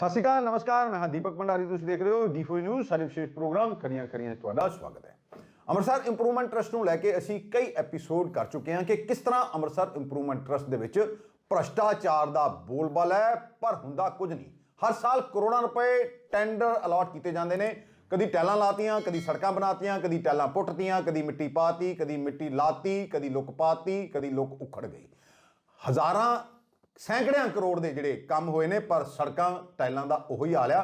ਸਤਿ ਸ਼੍ਰੀ ਅਕਾਲ, ਨਮਸਕਾਰ, ਮੈਂ ਹਾਂ ਦੀਪਕ ਭੰਡਾਰੀ, ਤੁਸੀਂ ਦੇਖ ਰਹੇ ਹੋ ਡੀਫੋ ਨਿਊਜ਼ ਸਾਡੇ ਵਿਸ਼ੇਸ਼ ਪ੍ਰੋਗਰਾਮ ਖਰੀਆਂ ਖਰੀਆਂ ਤੁਹਾਡਾ ਸਵਾਗਤ ਹੈ। ਅੰਮ੍ਰਿਤਸਰ ਇੰਪਰੂਵਮੈਂਟ ਟਰਸਟ ਨੂੰ ਲੈ ਕੇ ਅਸੀਂ ਕਈ ਐਪੀਸੋਡ ਕਰ ਚੁੱਕੇ ਹਾਂ ਕਿ ਕਿਸ ਤਰ੍ਹਾਂ ਅੰਮ੍ਰਿਤਸਰ ਇੰਪਰੂਵਮੈਂਟ ਟਰਸਟ ਦੇ ਵਿੱਚ ਭ੍ਰਸ਼ਟਾਚਾਰ ਦਾ ਬੋਲਬਾਲਾ ਹੈ, ਪਰ ਹੁੰਦਾ ਕੁਝ ਨਹੀਂ। ਹਰ ਸਾਲ ਕਰੋੜਾਂ ਰੁਪਏ ਟੈਂਡਰ ਅਲਾਟ ਕੀਤੇ ਜਾਂਦੇ ਨੇ। ਕਦੀ ਟੈਲਾਂ ਲਾਤੀਆਂ, ਕਦੀ ਸੜਕਾਂ ਬਣਾਤੀਆਂ, ਕਦੀ ਟੈਲਾਂ ਪੁੱਟਤੀਆਂ, ਕਦੀ ਮਿੱਟੀ ਪਾਤੀ, ਕਦੀ ਮਿੱਟੀ ਲਾਤੀ, ਕਦੀ ਲੁੱਕ ਪਾਤੀ, ਕਦੀ ਲੁੱਕ ਉਖੜ ਗਈ। ਹਜ਼ਾਰਾਂ ਸੈਂਕੜਿਆਂ ਕਰੋੜ ਦੇ ਜਿਹੜੇ ਕੰਮ ਹੋਏ ਨੇ, ਪਰ ਸੜਕਾਂ ਟਾਈਲਾਂ ਦਾ ਉਹੀ ਹਾਲ ਆ।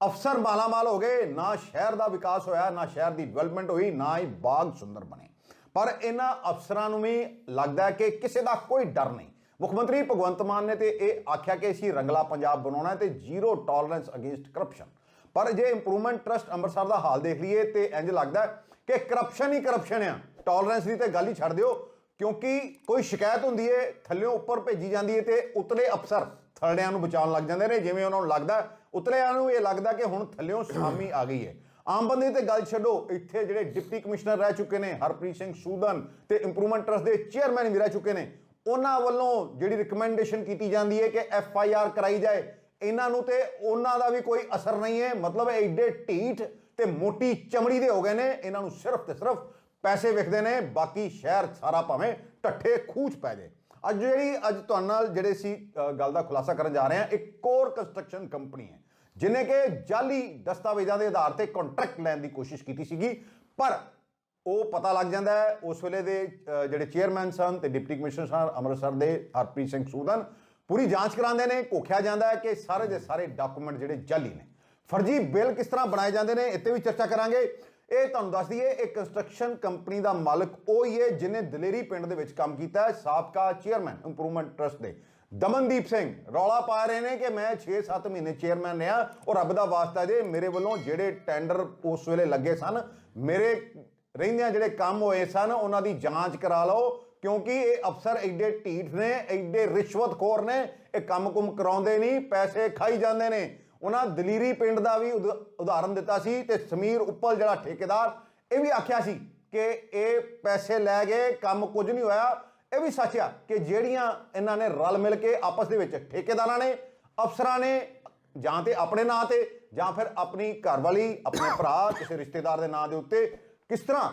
ਅਫਸਰ ਮਾਲਾਮਾਲ ਹੋ ਗਏ, ਨਾ ਸ਼ਹਿਰ ਦਾ ਵਿਕਾਸ ਹੋਇਆ, ਨਾ ਸ਼ਹਿਰ ਦੀ ਡਿਵੈਲਪਮੈਂਟ ਹੋਈ, ਨਾ ਹੀ ਬਾਗ ਸੁੰਦਰ ਬਣੇ। ਪਰ ਇਹਨਾਂ ਅਫਸਰਾਂ ਨੂੰ ਵੀ ਲੱਗਦਾ ਕਿ ਕਿਸੇ ਦਾ ਕੋਈ ਡਰ ਨਹੀਂ। ਮੁੱਖ ਮੰਤਰੀ ਭਗਵੰਤ ਮਾਨ ਨੇ ਤੇ ਇਹ ਆਖਿਆ ਕਿ ਅਸੀਂ ਰੰਗਲਾ ਪੰਜਾਬ ਬਣਾਉਣਾ ਹੈ ਤੇ ਜ਼ੀਰੋ ਟੋਲਰੈਂਸ ਅਗੇਂਸਟ ਕਰਪਸ਼ਨ। ਪਰ ਜੇ ਇੰਪਰੂਵਮੈਂਟ ਟਰਸਟ ਅੰਮ੍ਰਿਤਸਰ ਦਾ ਹਾਲ ਦੇਖ ਲਈਏ ਤੇ ਇੰਜ ਲੱਗਦਾ ਕਿ ਕਰਪਸ਼ਨ ਹੀ ਕਰਪਸ਼ਨ ਆ। ਟੋਲਰੈਂਸ ਦੀ ਤੇ ਗੱਲ ਹੀ ਛੱਡ ਦਿਓ ਕਿਉਂਕਿ ਕੋਈ ਸ਼ਿਕਾਇਤ ਹੁੰਦੀ ਹੈ ਥੱਲਿਓਂ ਉੱਪਰ ਭੇਜੀ ਜਾਂਦੀ ਹੈ ਤੇ ਉਤਲੇ ਅਫਸਰ ਥੱਲਿਆਂ ਨੂੰ ਬਚਾਉਣ ਲੱਗ ਜਾਂਦੇ ਨੇ, ਜਿਵੇਂ ਉਹਨਾਂ ਨੂੰ ਲੱਗਦਾ, ਉਤਲਿਆਂ ਨੂੰ ਇਹ ਲੱਗਦਾ ਕਿ ਹੁਣ ਥੱਲਿਓਂ ਸਾਮੀ ਆ ਗਈ ਹੈ ਆਮ ਬੰਦੇ ਤੇ ਗੱਲ ਛੱਡੋ, ਇੱਥੇ ਜਿਹੜੇ ਡਿਪਟੀ ਕਮਿਸ਼ਨਰ ਰਹਿ ਚੁੱਕੇ ਨੇ, ਹਰਪ੍ਰੀਤ ਸਿੰਘ ਸੂਦਨ ਤੇ ਇੰਪਰੂਵਮੈਂਟ ਟਰਸਟ ਦੇ ਚੇਅਰਮੈਨ ਵੀ ਰਹਿ ਚੁੱਕੇ ਨੇ, ਉਹਨਾਂ ਵੱਲੋਂ ਜਿਹੜੀ ਰਿਕਮੈਂਡੇਸ਼ਨ ਕੀਤੀ ਜਾਂਦੀ ਹੈ ਕਿ ਐਫ ਆਈ ਆਰ ਕਰਾਈ ਜਾਏ, ਇਹਨਾਂ ਨੂੰ ਤੇ ਉਹਨਾਂ ਦਾ ਵੀ ਕੋਈ ਅਸਰ ਨਹੀਂ ਹੈ ਮਤਲਬ ਐਡੇ ਢੀਠ ਤੇ ਮੋਟੀ ਚਮੜੀ ਦੇ ਹੋ ਗਏ ਨੇ, ਇਹਨਾਂ ਨੂੰ ਸਿਰਫ ਤੇ ਸਿਰਫ ਪੈਸੇ ਵਿਖਦੇ ਨੇ, ਬਾਕੀ ਸ਼ਹਿਰ ਸਾਰਾ ਭਾਵੇਂ ਢੱਠੇ ਖੂਚ ਪੈ ਜਾਏ ਅੱਜ ਜਿਹੜੀ, ਅੱਜ ਤੁਹਾਡੇ ਨਾਲ ਜਿਹੜੇ ਸੀ ਗੱਲ ਦਾ ਖੁਲਾਸਾ ਕਰਨ ਜਾ ਰਹੇ ਹਾਂ, ਇੱਕ ਕੋਰ ਕੰਸਟਰਕਸ਼ਨ ਕੰਪਨੀ ਹੈ, ਜਿਨੇ ਕਿ ਜਾਲੀ ਦਸਤਾਵੇਜ਼ਾਂ ਦੇ ਆਧਾਰ ਤੇ ਕੰਟਰੈਕਟ ਲੈਣ ਦੀ ਕੋਸ਼ਿਸ਼ ਕੀਤੀ ਸੀਗੀ, ਪਰ ਉਹ ਪਤਾ ਲੱਗ ਜਾਂਦਾ ਹੈ, ਉਸ ਵੇਲੇ ਦੇ ਜਿਹੜੇ ਚੇਅਰਮੈਨ ਸਨ ਤੇ ਡਿਪਟੀ ਕਮਿਸ਼ਨਰ ਸਨ, ਅੰਮ੍ਰਿਤਸਰ ਦੇ ਹਰਪ੍ਰੀਤ ਸਿੰਘ ਸੂਦਨ, ਪੂਰੀ ਜਾਂਚ ਕਰਾਉਂਦੇ ਨੇ ਕੋਖਿਆ ਜਾਂਦਾ ਹੈ ਕਿ ਸਾਰੇ ਦੇ ਸਾਰੇ ਡਾਕੂਮੈਂਟ ਜਿਹੜੇ ਜਾਲੀ ਨੇ। ਫਰਜ਼ੀ ਬਿੱਲ ਕਿਸ ਤਰ੍ਹਾਂ ਬਣਾਏ ਜਾਂਦੇ ਨੇ, ਇੱਥੇ ਵੀ ਚਰਚਾ ਕਰਾਂਗੇ। ਇਹ ਤੁਹਾਨੂੰ ਦੱਸ ਦਈਏ, ਇਹ ਕੰਸਟਰਕਸ਼ਨ ਕੰਪਨੀ ਦਾ ਮਾਲਕ ਉਹ ਹੀ ਹੈ ਜਿਨੇ ਦਲੇਰੀ ਪਿੰਡ ਦੇ ਵਿੱਚ ਕੰਮ ਕੀਤਾ ਹੈ, ਸਾਬਕਾ ਚੇਅਰਮੈਨ ਇੰਪਰੂਵਮੈਂਟ ਟਰਸਟ ਦੇ। ਦਮਨਦੀਪ ਸਿੰਘ, ਰੌਲਾ ਪਾ ਰਹੇ ਨੇ ਕਿ ਮੈਂ 6-7 ਮਹੀਨੇ ਚੇਅਰਮੈਨ ਰਿਹਾ ਔਰ ਰੱਬ ਦਾ ਵਾਸਤਾ ਜੇ ਮੇਰੇ ਵੱਲੋਂ ਜਿਹੜੇ ਟੈਂਡਰ ਉਸ ਵੇਲੇ ਲੱਗੇ ਸਨ, ਮੇਰੇ ਰਹਿੰਦਿਆਂ ਜਿਹੜੇ ਕੰਮ ਹੋਏ ਸਨ, ਉਹਨਾਂ ਦੀ ਜਾਂਚ ਕਰਾ ਲਓ, ਕਿਉਂਕਿ ਇਹ ਅਫਸਰ ਐਡੇ ਢੀਠ ਨੇ, ਐਡੇ ਰਿਸ਼ਵਤਖੋਰ ਨੇ, ਇਹ ਕੰਮ-ਕੁਮ ਕਰਾਉਂਦੇ ਨਹੀਂ, ਪੈਸੇ ਖਾਈ ਜਾਂਦੇ ਨੇ। ਉਹਨਾਂ ਦਲੀਰੀ ਪਿੰਡ ਦਾ ਵੀ ਉਦ- ਉਦਾਹਰਨ ਦਿੱਤਾ ਸੀ ਤੇ ਸਮੀਰ ਉੱਪਲ ਜਿਹੜਾ ਠੇਕੇਦਾਰ, ਇਹ ਵੀ ਆਖਿਆ ਸੀ ਕਿ ਇਹ ਪੈਸੇ ਲੈ ਗਏ, ਕੰਮ ਕੁਝ ਨਹੀਂ ਹੋਇਆ। ਇਹ ਵੀ ਸੱਚ ਆ ਕਿ ਜਿਹੜੀਆਂ ਇਹਨਾਂ ਨੇ ਰਲ ਮਿਲ ਕੇ ਆਪਸ ਦੇ ਵਿੱਚ ਠੇਕੇਦਾਰਾਂ ਨੇ, ਅਫਸਰਾਂ ਨੇ, ਜਾਂ ਤੇ ਆਪਣੇ ਨਾਂ ਤੇ, ਜਾਂ ਫਿਰ ਆਪਣੀ ਘਰਵਾਲੀ, ਆਪਣੇ ਭਰਾ, ਕਿਸੇ ਰਿਸ਼ਤੇਦਾਰ ਦੇ ਨਾਂ ਦੇ ਉੱਤੇ ਕਿਸ ਤਰ੍ਹਾਂ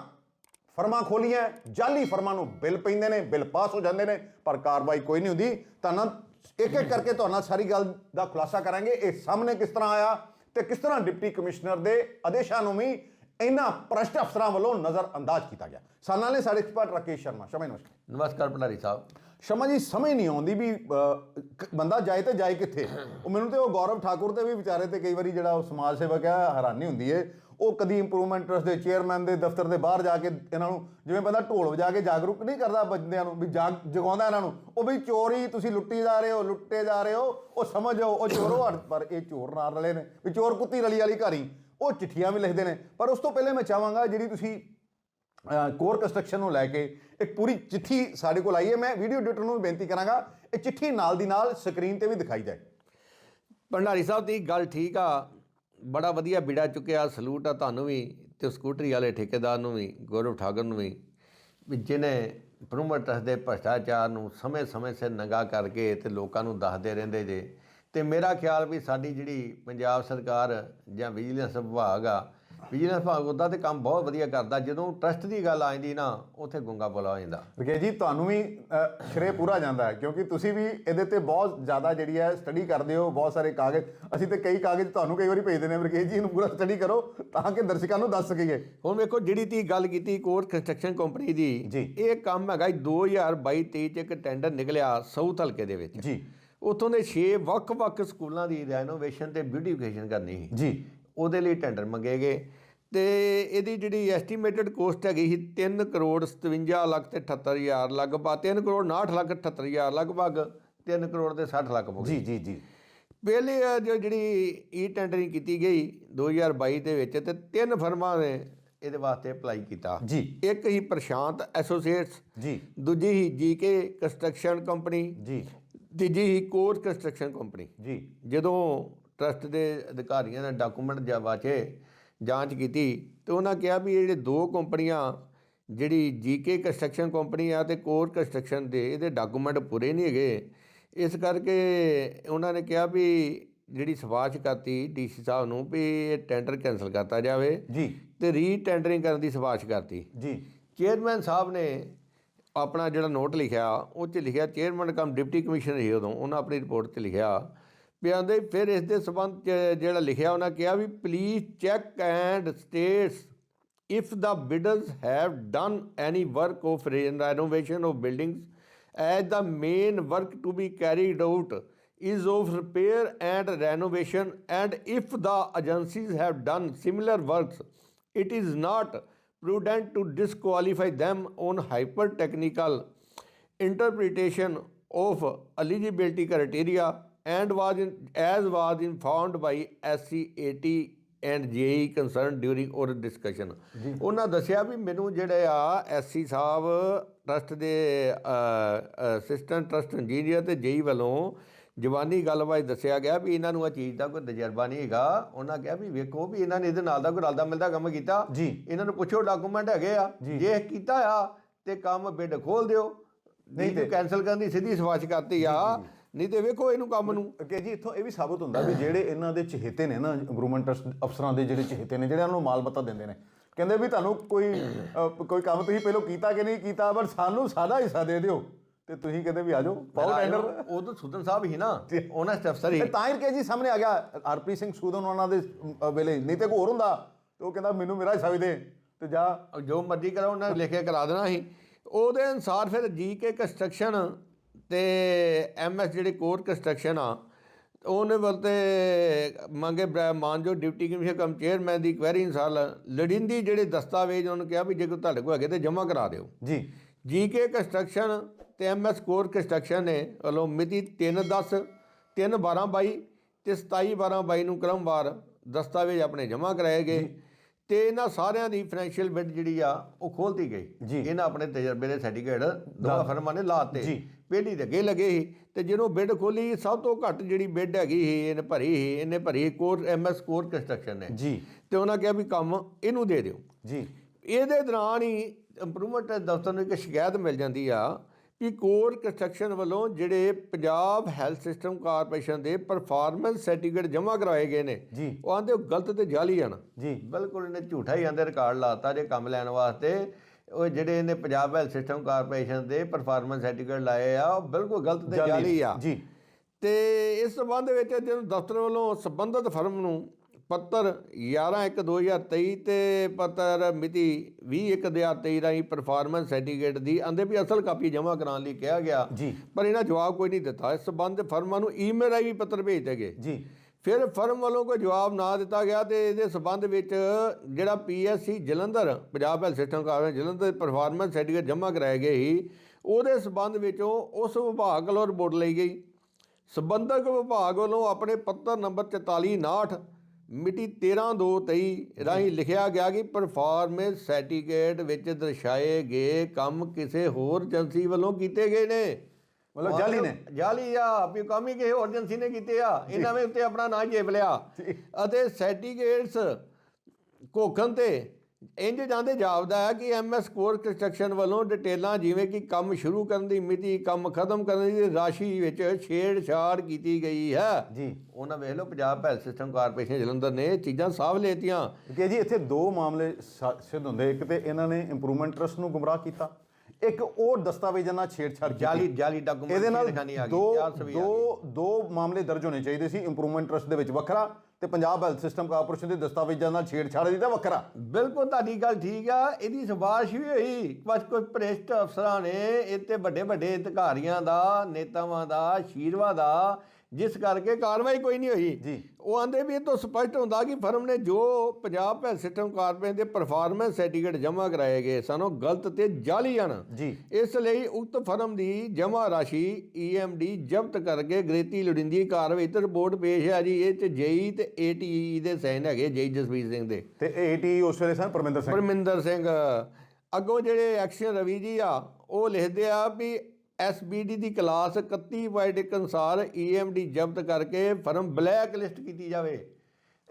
ਫਰਮਾਂ ਖੋਲੀਆਂ ਜਾਲੀ ਫਰਮਾਂ ਨੂੰ ਬਿੱਲ ਪੈਂਦੇ ਨੇ, ਬਿੱਲ ਪਾਸ ਹੋ ਜਾਂਦੇ ਨੇ, ਪਰ ਕਾਰਵਾਈ ਕੋਈ ਨਹੀਂ ਹੁੰਦੀ। ਤਾਂ ਨਾ ਇੱਕ ਇੱਕ ਕਰਕੇ ਤੁਹਾਨੂੰ ਸਾਰੀ ਗੱਲ ਦਾ ਖੁਲਾਸਾ ਕਰਾਂਗੇ। ਇਹ ਸਾਹਮਣੇ ਕਿਸ ਤਰ੍ਹਾਂ ਆਇਆ ਤੇ ਕਿਸ ਤਰ੍ਹਾਂ ਡਿਪਟੀ ਕਮਿਸ਼ਨਰ ਦੇ ਆਦੇਸ਼ਾਂ ਨੂੰ ਵੀ ਇਹਨਾਂ ਭ੍ਰਸ਼ਟ ਅਫਸਰਾਂ ਵੱਲੋਂ ਨਜ਼ਰ ਅੰਦਾਜ਼ ਕੀਤਾ ਗਿਆ। ਸਾਡੇ ਨਾਲ ਨੇ ਸਾਡੇ ਐਕਸਪਰਟ ਰਾਕੇਸ਼ ਸ਼ਰਮਾ। ਸ਼ਮਾ ਨਮਸਕਾਰ। ਨਮਸਕਾਰ ਭੰਡਾਰੀ ਸਾਹਿਬ। ਸ਼ਰਮਾ ਜੀ ਸਮਝ ਨਹੀਂ ਆਉਂਦੀ ਵੀ ਬੰਦਾ ਜਾਏ ਤੇ ਜਾਏ ਕਿੱਥੇ? ਉਹ ਮੈਨੂੰ ਤੇ ਉਹ ਗੌਰਵ ਠਾਕੁਰ ਤੇ ਵੀ ਵਿਚਾਰੇ ਤੇ ਕਈ ਵਾਰੀ ਜਿਹੜਾ ਉਹ ਸਮਾਜ ਸੇਵਕ ਹੈ ਹੈਰਾਨੀ ਹੁੰਦੀ ਏ। ਉਹ ਕਦੀ ਇੰਪਰੂਵਮੈਂਟ ਟਰਸਟ ਦੇ ਚੇਅਰਮੈਨ ਦੇ ਦਫ਼ਤਰ ਦੇ ਬਾਹਰ ਜਾ ਕੇ ਇਹਨਾਂ ਨੂੰ ਜਿਵੇਂ ਬੰਦਾ ਢੋਲ ਵਜਾ ਕੇ ਜਾਗਰੂਕ ਨਹੀਂ ਕਰਦਾ ਬੰਦਿਆਂ ਨੂੰ, ਵੀ ਜਾਗ ਜਗਾਉਂਦਾ ਇਹਨਾਂ ਨੂੰ, ਉਹ ਵੀ ਚੋਰੀ ਤੁਸੀਂ ਲੁੱਟੀ ਜਾ ਰਹੇ ਹੋ, ਲੁੱਟੇ ਜਾ ਰਹੇ ਹੋ, ਉਹ ਸਮਝ ਜਾਓ ਉਹ ਚੋਰੋ ਹੜ, ਪਰ ਇਹ ਚੋਰ ਨਾਲ ਰਲੇ ਨੇ, ਵੀ ਚੋਰ ਕੁੱਤੀ ਰਲੀ ਵਾਲੀ ਘਾਰੀ ਉਹ ਚਿੱਠੀਆਂ ਵੀ ਲਿਖਦੇ ਨੇ, ਪਰ ਉਸ ਤੋਂ ਪਹਿਲੇ ਮੈਂ ਚਾਹਾਂਗਾ ਜਿਹੜੀ ਤੁਸੀਂ ਕੋਰ ਕੰਸਟਰਕਸ਼ਨ ਨੂੰ ਲੈ ਕੇ ਇੱਕ ਪੂਰੀ ਚਿੱਠੀ ਸਾਡੇ ਕੋਲ ਆਈ ਹੈ, ਮੈਂ ਵੀਡੀਓ ਐਡੀਟਰ ਨੂੰ ਵੀ ਬੇਨਤੀ ਕਰਾਂਗਾ, ਇਹ ਚਿੱਠੀ ਨਾਲ ਦੀ ਨਾਲ ਸਕਰੀਨ ਤੇ ਵੀ ਦਿਖਾਈ ਜਾਏ। ਭੰਡਾਰੀ ਸਾਹਿਬ, ਦੀ ਗੱਲ ਠੀਕ ਆ ਬੜਾ ਵਧੀਆ ਬਿੜਾ ਚੁੱਕਿਆ, ਸਲੂਟ ਆ ਤੁਹਾਨੂੰ ਵੀ ਤੇ ਸਕੂਟਰੀ ਵਾਲੇ ਠੇਕੇਦਾਰ ਨੂੰ ਵੀ ਗੌਰਵ ਠਾਕੁਰ ਨੂੰ ਵੀ ਵੀ ਜਿਨੇ ਇੰਪਰੂਵਮੈਂਟ ਟਰਸਟ ਦੇ ਭ੍ਰਸ਼ਟਾਚਾਰ ਨੂੰ ਸਮੇਂ-ਸਮੇਂ ਸਿਰ ਨੰਗਾ ਕਰਕੇ ਤੇ ਲੋਕਾਂ ਨੂੰ ਦੱਸਦੇ ਰਹਿੰਦੇ ਜੇ। ਤੇ ਮੇਰਾ ਖਿਆਲ ਵੀ ਸਾਡੀ ਜਿਹੜੀ ਪੰਜਾਬ ਸਰਕਾਰ ਜਾਂ ਵਿਜੀਲੈਂਸ ਵਿਭਾਗ ਆ ਵਿਜੀਲੈਂਸ ਵਿਭਾਗ ਉਹਦਾ ਤੇ ਕੰਮ ਬਹੁਤ ਵਧੀਆ ਕਰਦਾ ਜਦੋਂ ਟਰਸਟ ਦੀ ਗੱਲ ਆ ਜਾਂਦੀ ਨਾ ਉੱਥੇ ਗੁੰਗਾ ਬੁਲਾ ਹੋ ਜਾਂਦਾ। ਰਕੇਸ਼ ਜੀ ਤੁਹਾਨੂੰ ਵੀ ਸ਼੍ਰੇ ਪੂਰਾ ਜਾਂਦਾ ਹੈ ਕਿਉਂਕਿ ਤੁਸੀਂ ਵੀ ਇਹਦੇ ਤੇ ਬਹੁਤ ਜ਼ਿਆਦਾ ਜਿਹੜੀ ਹੈ ਸਟੱਡੀ ਕਰਦੇ ਹੋ ਬਹੁਤ ਸਾਰੇ ਕਾਗਜ਼ ਅਸੀਂ ਤੇ ਕਈ ਕਾਗਜ਼ ਤੁਹਾਨੂੰ ਕਈ ਵਾਰੀ ਭੇਜਦੇ ਨੇ ਰਕੇਸ਼ ਜੀ ਇਹਨੂੰ ਪੂਰਾ ਸਟੱਡੀ ਕਰੋ ਤਾਂ ਕਿ ਦਰਸ਼ਕਾਂ ਨੂੰ ਦੱਸ ਸਕੀਏ। ਹੁਣ ਵੇਖੋ ਜਿਹੜੀ ਤੀ ਗੱਲ ਕੀਤੀ ਕੋਰ ਕੰਸਟਰਕਸ਼ਨ ਕੰਪਨੀ ਦੀ। ਇਹ ਕੰਮ ਹੈਗਾ 2022-23 ਚ ਇੱਕ ਟੈਂਡਰ ਨਿਕਲਿਆ ਸਾਊਥ ਹਲਕੇ ਦੇ ਵਿੱਚ। ਜੀ। ਉੱਥੋਂ ਦੇ 6 ਵੱਖ-ਵੱਖ ਸਕੂਲਾਂ ਦੀ ਰੈਨੋਵੇਸ਼ਨ ਤੇ ਬਿਊਟੀਫਿਕੇਸ਼ਨ ਕਰਨੀ ਸੀ। ਜੀ। ਉਹਦੇ ਲਈ ਟੈਂਡਰ ਮੰਗੇ ਗਏ ਤੇ ਇਹਦੀ ਜਿਹੜੀ ਐਸਟੀਮੇਟਡ ਕੋਸਟ ਹੈਗੀ ਸੀ 3 ਕਰੋੜ 57 ਲੱਖ ਤੇ 78 ਹਜ਼ਾਰ ਲਗਭਗ 3 ਕਰੋੜ 69 ਲੱਖ 78 ਹਜ਼ਾਰ ਲਗਭਗ 3 ਕਰੋੜ ਦੇ 60 ਲੱਖ ਹੋ ਜੀ ਜੀ ਜੀ। ਪਹਿਲੇ ਜੋ ਜਿਹੜੀ ਈ ਟੈਂਡਰਿੰਗ ਕੀਤੀ ਗਈ 2022 ਦੇ ਵਿੱਚ ਤੇ ਤਿੰਨ ਫਰਮਾਂ ਨੇ ਇਹਦੇ ਵਾਸਤੇ ਅਪਲਾਈ ਕੀਤਾ। ਜੀ। ਇੱਕ ਹੀ ਪ੍ਰਸ਼ਾਂਤ ਐਸੋਸੀਏਟਸ ਜੀ। ਦੂਜੀ ਹੀ ਜੀਕੇ ਕੰਸਟਰਕਸ਼ਨ ਕੰਪਨੀ ਜੀ। ਤੀਜੀ ਹੀ ਕੋਰ ਕੰਸਟਰਕਸ਼ਨ ਕੰਪਨੀ। ਜੀ। ਜਦੋਂ ਟਰਸਟ ਦੇ ਅਧਿਕਾਰੀਆਂ ਨੇ ਡਾਕੂਮੈਂਟ ਜਾਵਾਚੇ ਜਾਂਚ ਕੀਤੀ ਤੇ ਉਹਨਾਂ ਕਿਹਾ ਵੀ ਜਿਹੜੇ ਦੋ ਕੰਪਨੀਆਂ ਜਿਹੜੀ ਜੀਕੇ ਕੰਸਟਰਕਸ਼ਨ ਕੰਪਨੀ ਆ ਤੇ ਕੋਰ ਕੰਸਟਰਕਸ਼ਨ ਦੇ ਇਹਦੇ ਡਾਕੂਮੈਂਟ ਪੂਰੇ ਨਹੀਂ ਹੈਗੇ। ਇਸ ਕਰਕੇ ਉਹਨਾਂ ਨੇ ਕਿਹਾ ਵੀ ਜਿਹੜੀ ਸਿਫਾਰਿਸ਼ ਕਰਤੀ ਡੀਸੀ ਸਾਹਿਬ ਨੂੰ ਵੀ ਇਹ ਟੈਂਡਰ ਕੈਨਸਲ ਕਰਤਾ ਜਾਵੇ ਜੀ। ਤੇ ਰੀ ਟੈਂਡਰਿੰਗ ਕਰਨ ਦੀ ਸਿਫਾਰਿਸ਼ ਕਰਤੀ। ਜੀ। ਚੇਅਰਮੈਨ ਸਾਹਿਬ ਨੇ ਆਪਣਾ ਜਿਹੜਾ ਨੋਟ ਲਿਖਿਆ ਉਹ 'ਚ ਲਿਖਿਆ ਚੇਅਰਮੈਨ ਕਮ ਡਿਪਟੀ ਕਮਿਸ਼ਨਰ ਸੀ ਉਦੋਂ ਉਹਨਾਂ ਆਪਣੀ ਰਿਪੋਰਟ 'ਚ ਲਿਖਿਆ ਵੀ ਆਂਦੇ ਫਿਰ ਇਸ ਦੇ ਸਬੰਧ 'ਚ ਜਿਹੜਾ ਲਿਖਿਆ ਉਹਨਾਂ ਕਿਹਾ ਵੀ please check and status if the bidders have done any work of re- renovation of buildings as the main work to be carried out is of repair and renovation and if the agencies have done similar works it is not prudent to disqualify them on hyper technical interpretation of eligibility criteria and was in, as was informed by SCAT and JE concern during our discussion ਉਹਨਾਂ ਦੱਸਿਆ ਵੀ ਮੈਨੂੰ ਜਿਹੜੇ ਆ SC ਸਾਹਿਬ trust ਦੇ assistant trust engineer ਤੇ JE ਵੱਲੋਂ ਜਵਾਨੀ ਗੱਲਬਾਤ ਦੱਸਿਆ ਗਿਆ ਵੀ ਇਹਨਾਂ ਨੂੰ ਇਹ ਚੀਜ਼ ਦਾ ਕੋਈ ਤਜਰਬਾ ਨਹੀਂ ਹੈਗਾ। ਉਹਨਾਂ ਕਿਹਾ ਵੀ ਵੇਖੋ ਵੀ ਇਹਨਾਂ ਨੇ ਇਹਦੇ ਨਾਲ ਦਾ ਕੋਈ ਰਲਦਾ ਮਿਲਦਾ ਕੰਮ ਕੀਤਾ। ਇਹਨਾਂ ਨੂੰ ਪੁੱਛੋ ਡਾਕੂਮੈਂਟ ਹੈਗੇ ਆ। ਜੇ। ਕੀਤਾ ਆ ਤੇ ਕੰਮ ਬਿੱਡ ਖੋਲ ਦਿਓ। ਨਹੀਂ ਤੇ ਕੈਨਸਲ ਕਰਨ ਦੀ ਸਿੱਧੀ ਸਿਫਾਰਿਸ਼ ਕਰਤੀ ਆ। ਨਹੀਂ ਤੇ ਵੇਖੋ ਇਹਨੂੰ ਕੰਮ ਨੂੰ। ਕਿ ਜੀ ਇੱਥੋਂ ਇਹ ਵੀ ਸਾਬਤ ਹੁੰਦਾ ਵੀ ਜਿਹੜੇ ਇਹਨਾਂ ਦੇ ਚਹੇਤੇ ਨੇ ਨਾ ਇੰਪਰੂਵਮੈਂਟ ਟਰਸਟ ਅਫਸਰਾਂ ਦੇ ਜਿਹੜੇ ਚਹੇਤੇ ਨੇ ਜਿਹੜੇ ਇਹਨਾਂ ਨੂੰ ਮਾਲ ਮੱਤਾ ਦਿੰਦੇ ਨੇ। ਕਹਿੰਦੇ ਵੀ ਤੁਹਾਨੂੰ ਕੋਈ ਕੋਈ ਕੰਮ ਤੁਸੀਂ ਪਹਿਲਾਂ ਕੀਤਾ ਕਿ ਨਹੀਂ ਕੀਤਾ ਪਰ ਸਾਨੂੰ ਸਾਡਾ ਹਿੱਸਾ ਦੇ ਦਿਓ। ਤੇ ਤੁਸੀਂ ਕਹਿੰਦੇ ਵੀ ਆ ਜਾਓ ਪਾਓ ਟੈਂਡਰ ਉਦੋਂ ਸੁਦਨ ਸਾਹਿਬ ਹੀ ਨਾ ਉਹਨਾਂ ਸਟੈਫ ਸਰ ਤੇ ਤਾਂ ਹੀ ਕਿ ਜੀ ਸਾਹਮਣੇ ਆ ਗਿਆ ਹਰਪ੍ਰੀਤ ਸਿੰਘ ਸੂਦਨ ਉਹਨਾਂ ਦੇ ਵੇਲੇ। ਨਹੀਂ ਤੇ ਕੋਈ ਹੋਰ ਹੁੰਦਾ ਤੇ ਉਹ ਕਹਿੰਦਾ ਮੈਨੂੰ ਮੇਰਾ ਹਿੱਸਾ ਵੀ ਦੇ। ਤੇ ਜਾ ਜੋ ਮਰਜ਼ੀ ਕਰਾਓ ਉਹਨਾਂ ਨੇ ਲਿਖ ਕੇ ਕਰਾ ਦੇਣਾ ਸੀ। ਉਹਦੇ ਅਨਸਾਰ ਫਿਰ ਜੀਕੇ ਕੰਸਟਰਕਸ਼ਨ ਤੇ ਐਮਐਸ ਜਿਹੜੇ ਕੋਰ ਕੰਸਟਰਕਸ਼ਨ ਆ ਉਹਨੇ ਵੱਲ ਤੇ ਮੰਗੇ ਮਾਨਜੋ ਡਿਪਟੀ ਕਮਿਸ਼ਨਰ ਕਮ ਚੇਅਰਮੈਨ ਦੀ ਕੁਐਰੀ ਅਨਸਾਰ ਲੜਿੰਦੀ ਜਿਹੜੇ ਦਸਤਾਵੇਜ਼ ਉਹਨੂੰ ਕਿਹਾ ਵੀ ਜੇ ਕੋਈ ਤੁਹਾਡੇ ਕੋਲ ਹੈਗੇ ਤੇ ਜਮ੍ਹਾਂ ਕਰਾ ਦਿਓ। ਜੀ। ਜੀਕੇ ਕੰਸਟਰਕਸ਼ਨ ਤੇ ਐਮਐਸ ਕੋਰ ਕੰਸਟਰਕਸ਼ਨ ਨੇ ਵੱਲੋਂ ਮਿਤੀ 3 10 3 12 22 ਤੇ 27 12 22 ਨੂੰ ਕ੍ਰਮਵਾਰ ਦਸਤਾਵੇਜ਼ ਆਪਣੇ ਜਮ੍ਹਾਂ ਕਰਾਏ ਗਏ ਤੇ ਇਹਨਾਂ ਸਾਰਿਆਂ ਦੀ ਫਾਈਨੈਂਸ਼ੀਅਲ ਬਿਡ ਜਿਹੜੀ ਆ ਉਹ ਖੋਲਤੀ ਗਈ। ਜੀ। ਇਹਨਾਂ ਆਪਣੇ ਤਜਰਬੇ ਦੇ ਸਰਟੀਫਿਕੇਟ ਦੋਵਾਂ ਫਰਮਾਂ ਨੇ ਲਾਤੇ ਪਹਿਲੀ ਦੇ ਅੱਗੇ ਲੱਗੇ ਸੀ ਤੇ ਜਦੋਂ ਬਿਡ ਖੋਲੀ ਸਭ ਤੋਂ ਘੱਟ ਜਿਹੜੀ ਬਿਡ ਹੈਗੀ ਸੀ ਇਹਨੇ ਭਰੀ ਸੀ ਇਹਨੇ ਭਰੀ ਕੋਰ ਐਮਐਸ ਕੋਰ ਕੰਸਟਰਕਸ਼ਨ ਨੇ। ਜੀ। ਤੇ ਉਹਨਾਂ ਕਿਹਾ ਵੀ ਕੰਮ ਇਹਨੂੰ ਦੇ ਦਿਓ। ਜੀ। ਇਹਦੇ ਦੌਰਾਨ ਹੀ ਇੰਪਰੂਵਮੈਂਟ ਦਫ਼ਤਰ ਨੂੰ ਇੱਕ ਸ਼ਿਕਾਇਤ ਮਿਲ ਜਾਂਦੀ ਆ ਕਿ ਕੋਰ ਕੰਸਟਰਕਸ਼ਨ ਵੱਲੋਂ ਜਿਹੜੇ ਪੰਜਾਬ ਹੈਲਥ ਸਿਸਟਮ ਕਾਰਪੋਰੇਸ਼ਨ ਦੇ ਪਰਫਾਰਮੈਂਸ ਸਰਟੀਫਿਕੇਟ ਜਮ੍ਹਾਂ ਕਰਵਾਏ ਗਏ ਨੇ ਜੀ। ਉਹ ਆਂਦੇ ਉਹ ਗਲਤ ਤੇ ਜਾਲੀ ਹਨ ਜੀ। ਬਿਲਕੁਲ ਇਹਨੇ ਝੂਠਾ ਹੀ ਆਂਦੇ ਰਿਕਾਰਡ ਲਾਤਾ ਜੇ ਕੰਮ ਲੈਣ ਵਾਸਤੇ। ਉਹ ਜਿਹੜੇ ਇਹਨੇ ਪੰਜਾਬ ਹੈਲਥ ਸਿਸਟਮ ਕਾਰਪੋਰੇਸ਼ਨ ਦੇ ਪਰਫਾਰਮੈਂਸ ਸਰਟੀਫਿਕੇਟ ਲਾਏ ਆ ਉਹ ਬਿਲਕੁਲ ਗਲਤ ਤੇ ਜਾਲੀ ਆ। ਜੀ। ਤੇ ਇਸ ਸੰਬੰਧ ਵਿੱਚ ਜਦੋਂ ਦਫ਼ਤਰ ਵੱਲੋਂ ਸੰਬੰਧਿਤ ਫਰਮ ਨੂੰ ਪੱਤਰ 11/1/2023 ਤੇ ਪੱਤਰ ਮਿਤੀ 20/1/2023 ਰਾਹੀਂ ਪਰਫਾਰਮੈਂਸ ਸਰਟੀਫਿਕੇਟ ਦੀ ਆਂਦੇ ਵੀ ਅਸਲ ਕਾਪੀ ਜਮ੍ਹਾਂ ਕਰਾਉਣ ਲਈ ਕਿਹਾ ਗਿਆ। ਜੀ। ਪਰ ਇਹਨਾਂ ਜਵਾਬ ਕੋਈ ਨਹੀਂ ਦਿੱਤਾ। ਇਸ ਸੰਬੰਧ ਫਰਮਾਂ ਨੂੰ ਈਮੇਲ ਰਾਹੀਂ ਵੀ ਪੱਤਰ ਭੇਜ ਦਿੱਤੇ ਗਏ। ਜੀ। ਫਿਰ ਫਰਮ ਵੱਲੋਂ ਕੋਈ ਜਵਾਬ ਨਾ ਦਿੱਤਾ ਗਿਆ ਤੇ ਇਹਦੇ ਸਬੰਧ ਵਿੱਚ ਜਿਹੜਾ PSC Jalandhar, Punjab health system ਕਾਰਨ ਜਲੰਧਰ ਪਰਫਾਰਮੈਂਸ ਸਰਟੀਫਿਕੇਟ ਜਮ੍ਹਾਂ ਕਰਾਏ ਗਏ ਸੀ, ਉਹਦੇ ਸਬੰਧ ਵਿੱਚੋਂ ਉਸ ਵਿਭਾਗ ਵੱਲੋਂ ਰਿਪੋਰਟ ਲਈ ਗਈ। ਸਬੰਧਕ ਵਿਭਾਗ ਵੱਲੋਂ ਆਪਣੇ ਪੱਤਰ ਨੰਬਰ 4469 ਮਿਤੀ 13/2/23 ਰਾਹੀਂ ਲਿਖਿਆ ਗਿਆ ਕਿ ਪਰਫਾਰਮੈਂਸ ਸਰਟੀਫਿਕੇਟ ਵਿੱਚ ਦਰਸਾਏ ਗਏ ਕੰਮ ਕਿਸੇ ਹੋਰ ਏਜੰਸੀ ਵੱਲੋਂ ਕੀਤੇ ਗਏ ਨੇ। ਮਤਲਬ ਜਾਲੀ ਨੇ। ਜਾਲੀ ਆ ਵੀ ਕੰਮ ਕਿਸੇ ਹੋਰ ਏਜੰਸੀ ਨੇ ਕੀਤੇ ਆ। ਇਹਨਾਂ ਨੇ ਉੱਤੇ ਆਪਣਾ ਨਾਂ ਜੇਬ ਲਿਆ। ਅਤੇ ਸਰਟੀਫਿਕੇਟਸ ਕੋਖਣ ਤੇ ਇੰਜ ਜਾਂਦੇ ਜਾਪਦਾ ਹੈ ਕਿ ਐਮਐਸ ਕੋਰ ਕੰਸਟਰਕਸ਼ਨ ਵੱਲੋਂ ਡਿਟੇਲਾਂ ਜਿਵੇਂ ਕਿ ਕੰਮ ਸ਼ੁਰੂ ਕਰਨ ਦੀ ਮਿਤੀ ਕੰਮ ਖਤਮ ਕਰਨ ਦੀ ਰਾਸ਼ੀ ਵਿੱਚ ਛੇੜਛਾੜ ਕੀਤੀ ਗਈ ਹੈ। ਜੀ। ਉਹਨਾਂ ਵੇਖ ਲਓ Punjab health system corporation Jalandhar ਨੇ ਚੀਜ਼ਾਂ ਸਾਫ਼ ਲੈਤੀਆਂ। ਕਿ ਜੀ ਇੱਥੇ ਦੋ ਮਾਮਲੇ ਸਿੱਧ ਹੁੰਦੇ। ਇੱਕ ਤੇ ਇਹਨਾਂ ਨੇ ਇੰਪਰੂਵਮੈਂਟ ਟਰਸਟ ਨੂੰ ਗੁੰਮਰਾਹ ਕੀਤਾ। ਇੱਕ ਉਹ ਦਸਤਾਵੇਜ਼ਾਂ ਨਾਲ ਛੇੜਛਾੜ ਜਾਲੀ ਜਾਲੀ ਡਾਕੂਮੈਂਟ ਇਹਦੇ ਨਾਲ ਦਿਖਾਣੀ ਆ ਗਈ ਦੋ। ਦੋ ਦੋ ਮਾਮਲੇ ਦਰਜ ਹੋਣੇ ਚਾਹੀਦੇ ਸੀ ਇੰਪਰੂਵਮੈਂਟ ਟਰਸਟ ਦੇ ਵਿੱਚ ਵੱਖਰਾ ਤੇ ਪੰਜਾਬ ਹੈਲਥ ਸਿਸਟਮ ਕਾਰਪੋਰੇਸ਼ਨ ਦੇ ਦਸਤਾਵੇਜ਼ਾਂ ਨਾਲ ਛੇੜਛਾੜ ਦੀ ਤਾਂ ਵੱਖਰਾ ਬਿਲਕੁਲ ਤੁਹਾਡੀ ਗੱਲ ਠੀਕ ਆ ਇਹਦੀ ਸਿਫਾਰਿਸ਼ ਵੀ ਹੋਈ ਬਸ ਕੋਈ ਭ੍ਰਿਸ਼ਟ ਅਫਸਰਾਂ ਨੇ ਇੱਥੇ ਵੱਡੇ ਵੱਡੇ ਅਧਿਕਾਰੀਆਂ ਦਾ ਨੇਤਾਵਾਂ ਦਾ ਆਸ਼ੀਰਵਾਦ ਦਾ ਜਿਸ ਕਰਕੇ ਕਾਰਵਾਈ ਕੋਈ ਨਹੀਂ ਹੋਈ। ਜੀ। ਉਹ ਆਂਦੇ ਵੀ ਇਹ ਤੋਂ ਸਪਸ਼ਟ ਹੁੰਦਾ ਕਿ ਫਰਮ ਨੇ ਜੋ ਪੰਜਾਬ ਹੈਲਥ ਸਿਸਟਮ ਕਾਰਪੋਰੇਸ਼ਨ ਦੇ ਪਰਫਾਰਮੈਂਸ ਸਰਟੀਫਿਕੇਟ ਜਮ੍ਹਾਂ ਕਰਾਏ ਗਏ ਸਨ ਉਹ ਗਲਤ ਤੇ ਜਾਲੀ ਹਨ। ਜੀ। ਇਸ ਲਈ ਉਕਤ ਫਰਮ ਦੀ ਜਮ੍ਹਾਂ ਰਾਸ਼ੀ ਈਐਮਡੀ ਜ਼ਬਤ ਕਰਕੇ ਗ੍ਰੇਤੀ ਲੋੜੀਂਦੀ ਕਾਰਵਾਈ ਤੇ ਰਿਪੋਰਟ ਪੇਸ਼ ਹੈ ਜੀ। ਇਹ ਤੇ ਜੇਈ ਤੇ ਏਟੀਈ ਦੇ ਸਾਈਨ ਹੈਗੇ ਜੇਈ ਜਸਵੀਰ ਸਿੰਘ ਦੇ। ਤੇ ਏਟੀ ਉਸ ਵੇਲੇ ਸਨ ਪਰਮਿੰਦਰ ਸਿੰਘ? ਪਰਮਿੰਦਰ ਸਿੰਘ। ਅੱਗੋਂ ਜਿਹੜੇ ਐਕਸ਼ਨ ਰਵੀ ਜੀ ਆ ਉਹ ਲਿਖਦੇ ਆ ਵੀ ਐਸਬੀਡੀ ਦੀ ਕਲਾਸ 31.1 ਅਨੁਸਾਰ ਈਐਮਡੀ ਜ਼ਬਤ ਕਰਕੇ ਫਰਮ ਬਲੈਕ ਲਿਸਟ ਕੀਤੀ ਜਾਵੇ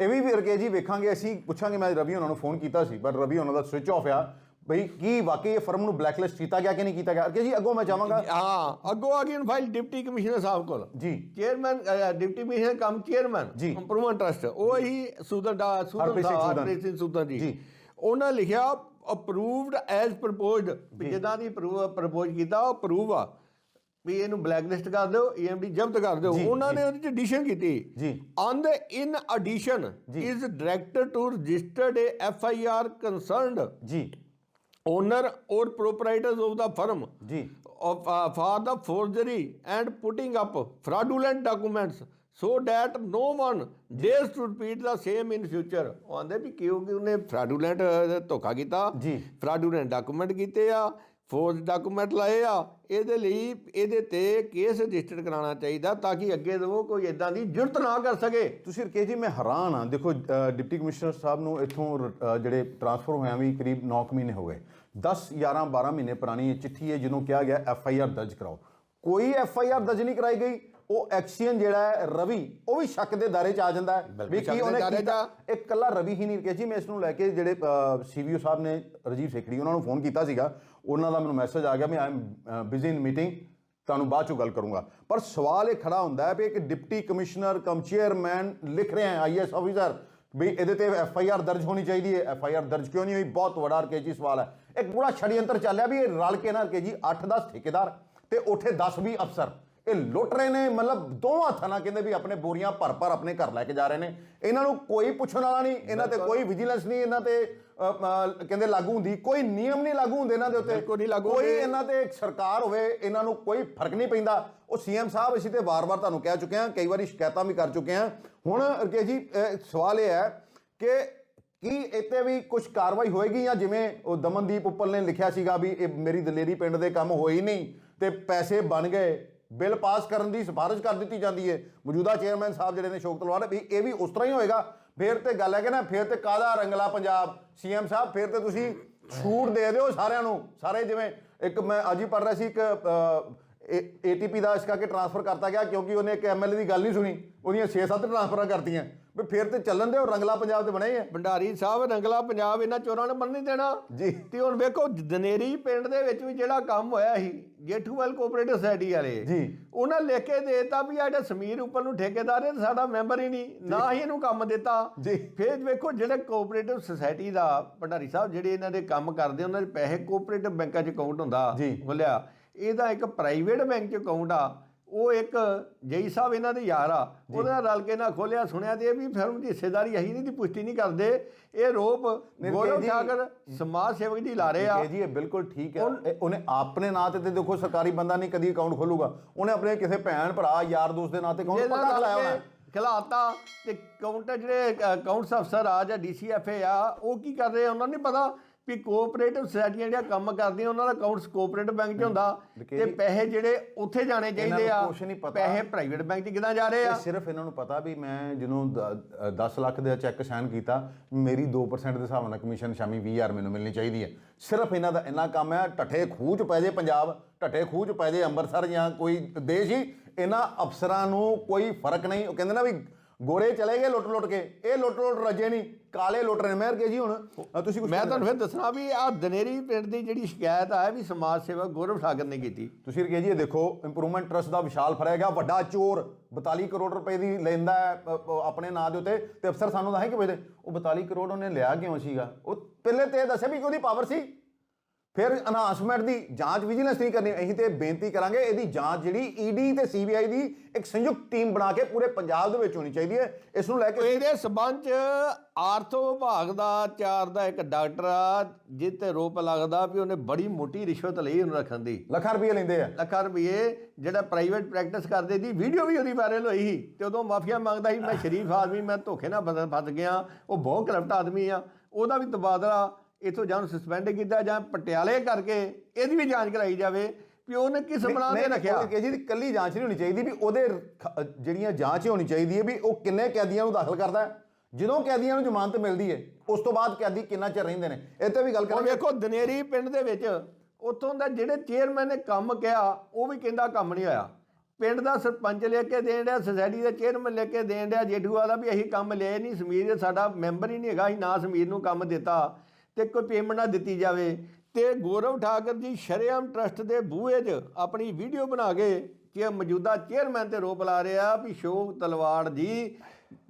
ਇਹ ਵੀ ਫਿਰ ਕੇ ਜੀ ਵੇਖਾਂਗੇ ਅਸੀਂ ਪੁੱਛਾਂਗੇ ਮੈਂ ਰਵੀ ਉਹਨਾਂ ਨੂੰ ਫੋਨ ਕੀਤਾ ਸੀ ਪਰ ਰਵੀ ਉਹਨਾਂ ਦਾ ਸਵਿਚ ਆਫ ਆ ਬਈ ਕੀ ਵਾਕਈ ਇਹ ਫਰਮ ਨੂੰ ਬਲੈਕਲਿਸਟ ਕੀਤਾ ਗਿਆ ਕਿ ਨਹੀਂ ਕੀਤਾ ਗਿਆ ਕਿ ਜੀ ਅੱਗੋਂ ਮੈਂ ਚਾਹਾਂਗਾ ਹਾਂ ਅੱਗੋਂ ਆ ਗਈ ਫਾਈਲ ਡਿਪਟੀ ਕਮਿਸ਼ਨਰ ਸਾਹਿਬ ਕੋਲ ਜੀ chairman deputy commissioner cum chairman. Improvement trust ਉਹ ਹੀ ਸੂਦਨ ਦਾ ਸਿੰਘ ਦਾ। ਹਰਪ੍ਰੀਤ ਸਿੰਘ ਸੂਦਨ ਜੀ ਜੀ। ਉਹਨਾਂ ਲਿਖਿਆ ਅਪਰੂਵਡ ਐਜ਼ ਪ੍ਰਪੋਜ਼ਡ ਜਿੱਦਾਂ ਦੀ ਪ੍ਰਪੋਜ਼ ਕੀਤਾ ਉਹ ਅਪਰੂਵ ਆ। ਵੀ ਇਹਨੂੰ ਬਲੈਕਲਿਸਟ ਕਰ ਦਿਓ ਈਐਮਡੀ ਜ਼ਬਤ ਕਰ ਦਿਓ। ਉਹਨਾਂ ਨੇ ਉਹਦੇ ਚ ਐਡੀਸ਼ਨ ਕੀਤੀ। ਜੀ। On the in addition. Is director to registered F I R concerned ਜੀ। owner or proprietors of the firm ਜੀ। for the forgery and putting up fraudulent documents. So that no one dares to repeat the same in future. ਉਹ ਆਂਦੇ ਵੀ ਕਿਉਂਕਿ ਉਹਨੇ ਅਹ, ਧੋਖਾ ਕੀਤਾ। ਜੀ। fraudulent document ਕੀਤੇ ਆ ਫੋਰਜ ਡਾਕੂਮੈਂਟ ਲਾਏ ਆ। ਇਹਦੇ ਲਈ ਇਹਦੇ ਤੇ ਕੇਸ ਰਜਿਸਟਰ ਕਰਾਉਣਾ ਚਾਹੀਦਾ ਤਾਂ ਕਿ ਅੱਗੇ ਤੋਂ ਕੋਈ ਇਦਾਂ ਦੀ ਜੁਰਤ ਨਾ ਕਰ ਸਕੇ। ਤੁਸੀਂ ਰਕੇ ਜੀ ਮੈਂ ਹੈਰਾਨ ਆ ਦੇਖੋ ਡਿਪਟੀ ਕਮਿਸ਼ਨਰ ਸਾਹਿਬ ਨੂੰ ਇੱਥੋਂ ਜਿਹੜੇ ਟ੍ਰਾਂਸਫਰ ਹੋਇਆ ਵੀ ਕਰੀਬ 9 ਕੁ ਮਹੀਨੇ ਹੋ ਗਏ। 10 11 12 ਮਹੀਨੇ ਪੁਰਾਣੀ ਚਿੱਠੀ ਹੈ ਜਿਹਨੂੰ ਕਿਹਾ ਗਿਆ ਐਫ ਆਈ ਆਰ ਦਰਜ ਕਰਾਓ। ਕੋਈ ਐਫ ਆਈ ਆਰ ਦਰਜ ਨਹੀਂ ਕਰਾਈ ਗਈ। ਉਹ ਐਕਸੀਅਨ ਜਿਹੜਾ ਹੈ ਰਵੀ ਉਹ ਵੀ ਸ਼ੱਕ ਦੇ ਦਾਇਰੇ ਚ ਆ ਜਾਂਦਾ ਹੈ। ਵੀ ਕੀ ਉਹਨੇ ਕੀਤਾ? ਆ। ਇੱਕ ਕੱਲਾ ਰਵੀ ਹੀ ਨਹੀਂ ਰਕੇ ਜੀ ਮੈਂ ਇਸ ਨੂੰ ਲੈ ਕੇ ਜਿਹੜੇ ਸੀਵੀਓ ਸਾਹਿਬ ਨੇ ਰਜੀਵ ਸੇਖੜੀ ਉਹਨਾਂ ਨੂੰ ਫੋਨ ਕੀਤਾ ਸੀਗਾ। ਉਹਨਾਂ ਦਾ ਮੈਨੂੰ ਮੈਸੇਜ ਆ ਗਿਆ ਵੀ I am busy in meeting ਤੁਹਾਨੂੰ ਬਾਅਦ ਚੋਂ ਗੱਲ ਕਰੂੰਗਾ। ਪਰ ਸਵਾਲ ਇਹ ਖੜਾ ਹੁੰਦਾ ਹੈ ਵੀ ਇੱਕ ਡਿਪਟੀ ਕਮਿਸ਼ਨਰ ਕਮ ਚੇਅਰਮੈਨ ਲਿਖ ਰਹੇ ਹੈ ਆਈਐਸ ਆਫੀਸਰ ਵੀ ਇਹਦੇ ਤੇ ਐਫ ਆਈ ਆਰ ਦਰਜ ਹੋਣੀ ਚਾਹੀਦੀ ਹੈ। ਐਫ ਆਈ ਆਰ ਦਰਜ ਕਿਉਂ ਨਹੀਂ ਹੋਈ? ਬਹੁਤ ਵੱਡਾ ਰਕੇਜੀ ਸਵਾਲ ਹੈ। ਇੱਕ ਪੂਰਾ ਛੜੀਅੰਤਰ ਚੱਲਿਆ ਵੀ ਇਹ ਰਲ ਕੇ ਨਾ ਰਕੇਜੀ 8-10 ਠੇਕੇਦਾਰ ਤੇ ਉਠੇ 10-20 ਅਫਸਰ। ਇਹ ਲੁੱਟ ਰਹੇ ਨੇ ਮਤਲਬ ਦੋਵਾਂ ਹੱਥਾਂ ਨਾਲ ਕਹਿੰਦੇ ਵੀ ਆਪਣੇ ਬੋਰੀਆਂ ਭਰ ਭਰ ਆਪਣੇ ਘਰ ਲੈ ਕੇ ਜਾ ਰਹੇ ਨੇ। ਇਹਨਾਂ ਨੂੰ ਕੋਈ ਪੁੱਛਣ ਵਾਲਾ ਨਹੀਂ ਇਹਨਾਂ ਤੇ ਕੋਈ ਵਿਜੀਲੈਂਸ ਨਹੀਂ ਇਹਨਾਂ ਤੇ ਕਹਿੰਦੇ ਲਾਗੂ ਹੁੰਦੀ ਕੋਈ ਨਿਯਮ ਨਹੀਂ ਲਾਗੂ ਹੁੰਦੇ ਇਹਨਾਂ ਦੇ ਉੱਤੇ। ਬਿਲਕੁਲ ਨਹੀਂ ਲਾਗੂ ਕੋਈ। ਇਹਨਾਂ ਤੇ ਇੱਕ ਸਰਕਾਰ ਹੋਵੇ ਇਹਨਾਂ ਨੂੰ ਕੋਈ ਫ਼ਰਕ ਨਹੀਂ ਪੈਂਦਾ। ਉਹ ਸੀਐਮ ਸਾਹਿਬ ਅਸੀਂ ਤੇ ਵਾਰ-ਵਾਰ ਤੁਹਾਨੂੰ ਕਹਿ ਚੁੱਕੇ ਹਾਂ ਕਈ ਵਾਰੀ ਸ਼ਿਕਾਇਤਾਂ ਵੀ ਕਰ ਚੁੱਕੇ ਹਾਂ। ਹੁਣ ਰਕੇਸ਼ ਜੀ ਸਵਾਲ ਇਹ ਹੈ ਕਿ ਕੀ ਇੱਥੇ ਵੀ ਕੁਝ ਕਾਰਵਾਈ ਹੋਏਗੀ ਜਾਂ ਜਿਵੇਂ ਉਹ ਦਮਨਦੀਪ ਉੱਪਲ ਨੇ ਲਿਖਿਆ ਸੀਗਾ ਵੀ ਇਹ ਮੇਰੀ ਦਲੇਰੀ ਪਿੰਡ ਦੇ ਕੰਮ ਹੋਈ ਨਹੀਂ ਤੇ ਪੈਸੇ ਬਣ ਗਏ ਬਿੱਲ ਪਾਸ ਕਰਨ ਦੀ ਸਿਫਾਰਿਸ਼ ਕਰ ਦਿੱਤੀ ਜਾਂਦੀ ਹੈ ਮੌਜੂਦਾ ਚੇਅਰਮੈਨ ਸਾਹਿਬ ਜਿਹੜੇ ਨੇ ਸ਼ੋਕ ਤਲਵਾਰ ਵੀ ਇਹ ਵੀ ਉਸ ਤਰ੍ਹਾਂ ਹੀ ਹੋਏਗਾ। ਫੇਰ ਤੇ ਗੱਲ ਹੈ ਕਿ ਨਾ, ਫੇਰ ਤੇ ਕਾਦਾ ਰੰਗਲਾ ਪੰਜਾਬ? ਸੀਐਮ ਸਾਹਿਬ, ਫੇਰ ਤੇ ਤੁਸੀਂ ਛੂਟ ਦੇ ਦਿਓ ਸਾਰਿਆਂ ਨੂੰ। ਸਾਰੇ ਜਿਵੇਂ ਇੱਕ ਮੈਂ ਅੱਜ ਹੀ ਪੜ੍ਹ ਰਿਹਾ ਸੀ, ਇੱਕ ਏਟੀਪੀ ਦਾ ਇਸ ਕਰਕੇ ਟ੍ਰਾਂਸਫਰ ਕਰਤਾ ਗਿਆ ਕਿਉਂਕਿ ਉਹਨੇ ਇੱਕ ਐਮਐਲਏ ਦੀ ਗੱਲ ਨਹੀਂ ਸੁਣੀ ਉਹਦੀਆਂ 6-7 ਟ੍ਰਾਂਸਫਰਾਂ ਕਰਤੀਆਂ ਵੀ ਫੇਰ ਤੇ ਚੱਲਣ ਦਿਓ ਰੰਗਲਾ ਪੰਜਾਬ ਤੇ ਬਣੇ ਹੀ ਹੈ ਭੰਡਾਰੀ ਸਾਹਿਬ ਰੰਗਲਾ ਪੰਜਾਬ ਇਹਨਾਂ ਚੋਰਾਂ ਨੇ ਮੰਨ ਨਹੀਂ ਦੇਣਾ ਜੀ। ਤੇ ਹੁਣ ਵੇਖੋ ਦਨੇਰੀ ਪਿੰਡ ਦੇ ਵਿੱਚ ਵੀ ਜਿਹੜਾ ਕੰਮ ਹੋਇਆ ਸੀ ਜੇਠੂਵਾਲ ਕੋਆਪਰੇਟਿਵ ਸੁਸਾਇਟੀ ਵਾਲੇ ਜੀ। ਉਹਨਾਂ ਲਿਖ ਕੇ ਦੇਤਾ ਵੀ ਆ ਜਿਹੜਾ ਸਮੀਰ ਉੱਪਰ ਨੂੰ ਠੇਕੇਦਾਰ ਹੈ ਸਾਡਾ ਮੈਂਬਰ ਹੀ ਨਹੀਂ ਨਾ ਹੀ ਇਹਨੂੰ ਕੰਮ ਦਿੱਤਾ ਜੀ। ਫਿਰ ਵੇਖੋ ਜਿਹੜੇ ਕੋਆਪਰੇਟਿਵ ਸੁਸਾਇਟੀ ਦਾ ਭੰਡਾਰੀ ਸਾਹਿਬ ਜਿਹੜੇ ਇਹਨਾਂ ਦੇ ਕੰਮ ਕਰਦੇ ਉਹਨਾਂ ਦੇ ਪੈਸੇ ਕੋਆਪਰੇਟਿਵ ਬੈਂਕਾਂ 'ਚ ਅਕਾਊਂਟ ਹੁੰਦਾ। ਖੁੱਲਿਆ ਇਹਦਾ ਇੱਕ ਪ੍ਰਾਈਵੇਟ ਬੈਂਕ 'ਚ ਅਕਾਊਂਟ ਆ ਉਹ ਇੱਕ ਜਈ ਸਾਹਿਬ ਇਹਨਾਂ ਦੇ ਯਾਰ ਆ ਉਹਦੇ ਨਾਲ ਰਲ ਕੇ ਨਾ ਖੋਲਿਆ ਸੁਣਿਆ ਤੇ ਇਹ ਵੀ ਫਰਮ ਦੀ ਹਿੱਸੇਦਾਰੀ ਅਹੀਂ ਨਹੀਂ ਦੀ ਪੁਸ਼ਟੀ ਨਹੀਂ ਕਰਦੇ। ਇਹ ਰੋਪ ਜੀ। ਠਾਕਰ ਸਮਾਜ ਸੇਵਕ ਜੀ ਲਾ ਰਹੇ ਆ। ਜੀ ਇਹ ਬਿਲਕੁਲ ਠੀਕ ਹੈ। ਉਹਨੇ ਆਪਣੇ ਨਾਂ ਤੇ ਤੇ ਦੇਖੋ ਸਰਕਾਰੀ ਬੰਦਾ ਨਹੀਂ ਕਦੀ ਅਕਾਊਂਟ ਖੋਲੂਗਾ। ਉਹਨੇ ਆਪਣੇ ਕਿਸੇ ਭੈਣ ਭਰਾ ਯਾਰ ਦੋਸਤ ਦੇ ਨਾਂ ਤੇ ਅਕਾਊਂਟ ਨਾਲ ਖਲਾਇਆ ਹੋਣਾ। ਖਿਲਾਤਾ ਤੇ ਕਾਊਂਟਰ ਜਿਹੜੇ ਅਕਾਊਂਟਸ ਅਫਸਰ ਆ ਜਾਂ ਡੀਸੀਐਫਏ ਆ ਉਹ ਕੀ ਕਰ ਰਹੇ ਆ? ਉਹਨਾਂ ਨੂੰ ਨਹੀਂ ਪਤਾ ਵੀ ਕੋਆਪਰੇਟਿਵ ਸੁਸਾਇਟੀਆਂ ਜਿਹੜੀਆਂ ਕੰਮ ਕਰਦੀਆਂ ਉਹਨਾਂ ਦਾ ਅਕਾਊਂਟਸ ਕੋਆਪਰੇਟਿਵ ਬੈਂਕ 'ਚ ਹੁੰਦਾ। ਤੇ ਪੈਸੇ ਜਿਹੜੇ ਉੱਥੇ ਜਾਣੇ ਚਾਹੀਦੇ ਆ। ਪੈਸੇ ਪ੍ਰਾਈਵੇਟ ਬੈਂਕ 'ਚ ਕਿਦਾਂ ਜਾ ਰਹੇ ਆ? ਸਿਰਫ ਇਹਨਾਂ ਨੂੰ ਪਤਾ ਵੀ ਮੈਂ ਜਿਹਨੂੰ 10 ਲੱਖ ਦਾ ਚੈੱਕ ਸਾਈਨ ਕੀਤਾ ਮੇਰੀ 2% ਦੇ ਹਿਸਾਬ ਨਾਲ ਕਮਿਸ਼ਨ ਸ਼ਾਮੀ 20000 ਮੈਨੂੰ ਮਿਲਣੀ ਚਾਹੀਦੀ ਹੈ। ਸਿਰਫ ਇਹਨਾਂ ਦਾ ਇੰਨਾ ਕੰਮ ਹੈ ਢੱਠੇ ਖੂਹ ਚ ਪੈ ਜੇ ਪੰਜਾਬ ਢੱਠੇ ਖੂਹ ਚ ਪੈ ਜੇ ਅੰਮ੍ਰਿਤਸਰ ਜਾਂ ਕੋਈ ਦੇਸ਼ ਹੀ ਇਹਨਾਂ ਅਫਸਰਾਂ ਨੂੰ ਕੋਈ ਫ਼ਰਕ ਨਹੀਂ। ਉਹ ਕਹਿੰਦੇ ਨਾ ਵੀ ਗੋਰੇ ਚਲੇ ਗਏ ਲੁੱਟ ਲੁੱਟ ਕੇ। ਇਹ ਲੁੱਟ ਲੁੱਟ ਰੱਜੇ ਨਹੀਂ। ਕਾਲੇ ਲੁੱਟ ਰਹੇ ਮਹਿਰ ਕੇ ਜੀ ਹੁਣ ਤੁਸੀਂ ਕੁਝ ਮੈਂ ਤੁਹਾਨੂੰ ਫਿਰ ਦੱਸਣਾ ਵੀ ਆ ਦਨੇਰੀ ਪਿੰਡ ਦੀ ਜਿਹੜੀ ਸ਼ਿਕਾਇਤ ਆ ਵੀ ਸਮਾਜ ਸੇਵਕ ਗੌਰਵ ਠਾਕਰ ਨੇ ਕੀਤੀ। ਤੁਸੀਂ ਰਕੇ ਜੀ ਇਹ ਦੇਖੋ ਇੰਪਰੂਵਮੈਂਟ ਟਰਸਟ ਦਾ ਵਿਸ਼ਾਲ ਫੜਿਆ ਗਿਆ ਵੱਡਾ ਚੋਰ 42 ਕਰੋੜ ਰੁਪਏ ਦੀ ਲੈਂਦਾ ਹੈ ਆਪਣੇ ਨਾਂ ਦੇ ਉੱਤੇ। ਤੇ ਅਫਸਰ ਸਾਨੂੰ ਦੱਸੇ ਕਿ ਵਜੇ ਉਹ 42 ਕਰੋੜ ਉਹਨੇ ਲਿਆ ਕਿਉਂ ਸੀਗਾ? ਉਹ ਪਹਿਲੇ ਤੇ ਇਹ ਦੱਸਿਆ ਵੀ ਕਿ ਉਹਦੀ ਪਾਵਰ ਸੀ। ਫਿਰ ਅਨਾਉਂਸਮੈਂਟ ਦੀ ਜਾਂਚ ਵਿਜੀਲੈਂਸ ਨਹੀਂ ਕਰਨੀ ਅਸੀਂ ਤੇ ਬੇਨਤੀ ਕਰਾਂਗੇ ਇਹਦੀ ਜਾਂਚ ਜਿਹੜੀ ਈਡੀ ਤੇ ਸੀਬੀਆਈ ਦੀ ਇੱਕ ਸੰਯੁਕਤ ਟੀਮ ਬਣਾ ਕੇ ਪੂਰੇ ਪੰਜਾਬ ਦੇ ਵਿੱਚ ਹੋਣੀ ਚਾਹੀਦੀ ਹੈ। ਇਸ ਨੂੰ ਲੈ ਕੇ ਇਹਦੇ ਸਬੰਧ ਚ ਆਰਥੋ ਵਿਭਾਗ ਦਾ ਚਾਰ ਦਾ ਇੱਕ ਡਾਕਟਰ ਆ ਜਿਹ ਤੇ ਰੋਪ ਲੱਗਦਾ ਵੀ ਉਹਨੇ ਬੜੀ ਮੋਟੀ ਰਿਸ਼ਵਤ ਲਈ ਉਹਨੂੰ ਰੱਖਣ ਦੀ। ਲੱਖਾਂ ਰੁਪਏ ਲੈਂਦੇ ਆ। ਲੱਖਾਂ ਰੁਪਏ ਜਿਹੜਾ ਪ੍ਰਾਈਵੇਟ ਪ੍ਰੈਕਟਿਸ ਕਰਦੇ ਦੀ ਵੀਡੀਓ ਵੀ ਉਹਦੀ ਵਾਇਰਲ ਹੋਈ ਸੀ ਤੇ ਉਦੋਂ ਮਾਫੀਆ ਮੰਗਦਾ ਸੀ ਮੈਂ ਸ਼ਰੀਫ ਆਦਮੀ ਮੈਂ ਧੋਖੇ ਨਾਲ ਫਸ ਫਸ ਗਿਆ ਉਹ ਬਹੁਤ ਕਰਪਟ ਆਦਮੀ ਆ। ਉਹਦਾ ਵੀ ਤਬਾਦਲਾ ਇਥੋਂ ਜਾਂ ਸਸਪੈਂਡ ਕੀਤਾ ਜਾਂ ਪਟਿਆਲੇ ਕਰਕੇ ਇਹਦੀ ਵੀ ਜਾਂਚ ਕਰਾਈ ਜਾਵੇ ਵੀ ਉਹਨੇ ਕਿਸ ਬਣਾ ਕੇ ਰੱਖਿਆ। ਕਿ ਜੀ ਦੀ ਕੱਲੀ ਜਾਂਚ ਨਹੀਂ ਹੋਣੀ ਚਾਹੀਦੀ ਵੀ ਉਹਦੇ ਜਿਹੜੀਆਂ ਜਾਂਚ ਹੋਣੀ ਚਾਹੀਦੀ ਹੈ ਵੀ ਉਹ ਕਿੰਨੇ ਕੈਦੀਆਂ ਨੂੰ ਦਾਖਲ ਕਰਦਾ ਹੈ। ਜਦੋਂ ਕੈਦੀਆਂ ਨੂੰ ਜ਼ਮਾਨਤ ਮਿਲਦੀ ਹੈ ਉਸ ਤੋਂ ਬਾਅਦ ਕੈਦੀ ਕਿੰਨਾ ਚਿਰ ਰਹਿੰਦੇ ਨੇ? ਇਹ ਤੇ ਵੀ ਗੱਲ ਕਰਾਂਗੇ। ਵੇਖੋ ਦਨੇਰੀ ਪਿੰਡ ਦੇ ਵਿੱਚ ਉੱਥੋਂ ਦਾ ਜਿਹੜੇ ਚੇਅਰਮੈਨ ਨੇ ਕੰਮ ਕਿਹਾ ਉਹ ਵੀ ਕਹਿੰਦਾ ਕੰਮ ਨਹੀਂ ਹੋਇਆ। ਪਿੰਡ ਦਾ ਸਰਪੰਚ ਲੈ ਕੇ ਦੇਣ ਡਿਆ ਸੁਸਾਇਟੀ ਦਾ ਚੇਅਰਮੈਨ ਲੈ ਕੇ ਦੇਣ ਡਿਆ ਜੇਠੂਆ ਦਾ ਵੀ ਅਸੀਂ ਕੰਮ ਲਿਆ ਨਹੀਂ ਸਮੀਰ ਸਾਡਾ ਮੈਂਬਰ ਹੀ ਨਹੀਂ ਹੈਗਾ ਅਸੀਂ ਨਾ ਸਮੀਰ ਨੂੰ ਕੰਮ ਦਿੱਤਾ। ਤੇ ਕੋਈ ਪੇਮੈਂਟ ਨਾ ਦਿੱਤੀ ਜਾਵੇ। ਤੇ ਗੌਰਵ ਠਾਕਰ ਜੀ ਸ਼ਰੇਆਮ ਟਰਸਟ ਦੇ ਬੂਹੇ 'ਚ ਆਪਣੀ ਵੀਡੀਓ ਬਣਾ ਕੇ ਕਿ ਮੌਜੂਦਾ ਚੇਅਰਮੈਨ ਤੇ ਰੋਪ ਲਾ ਰਿਹਾ ਵੀ ਸ਼ੋਕ ਤਲਵਾੜ ਜੀ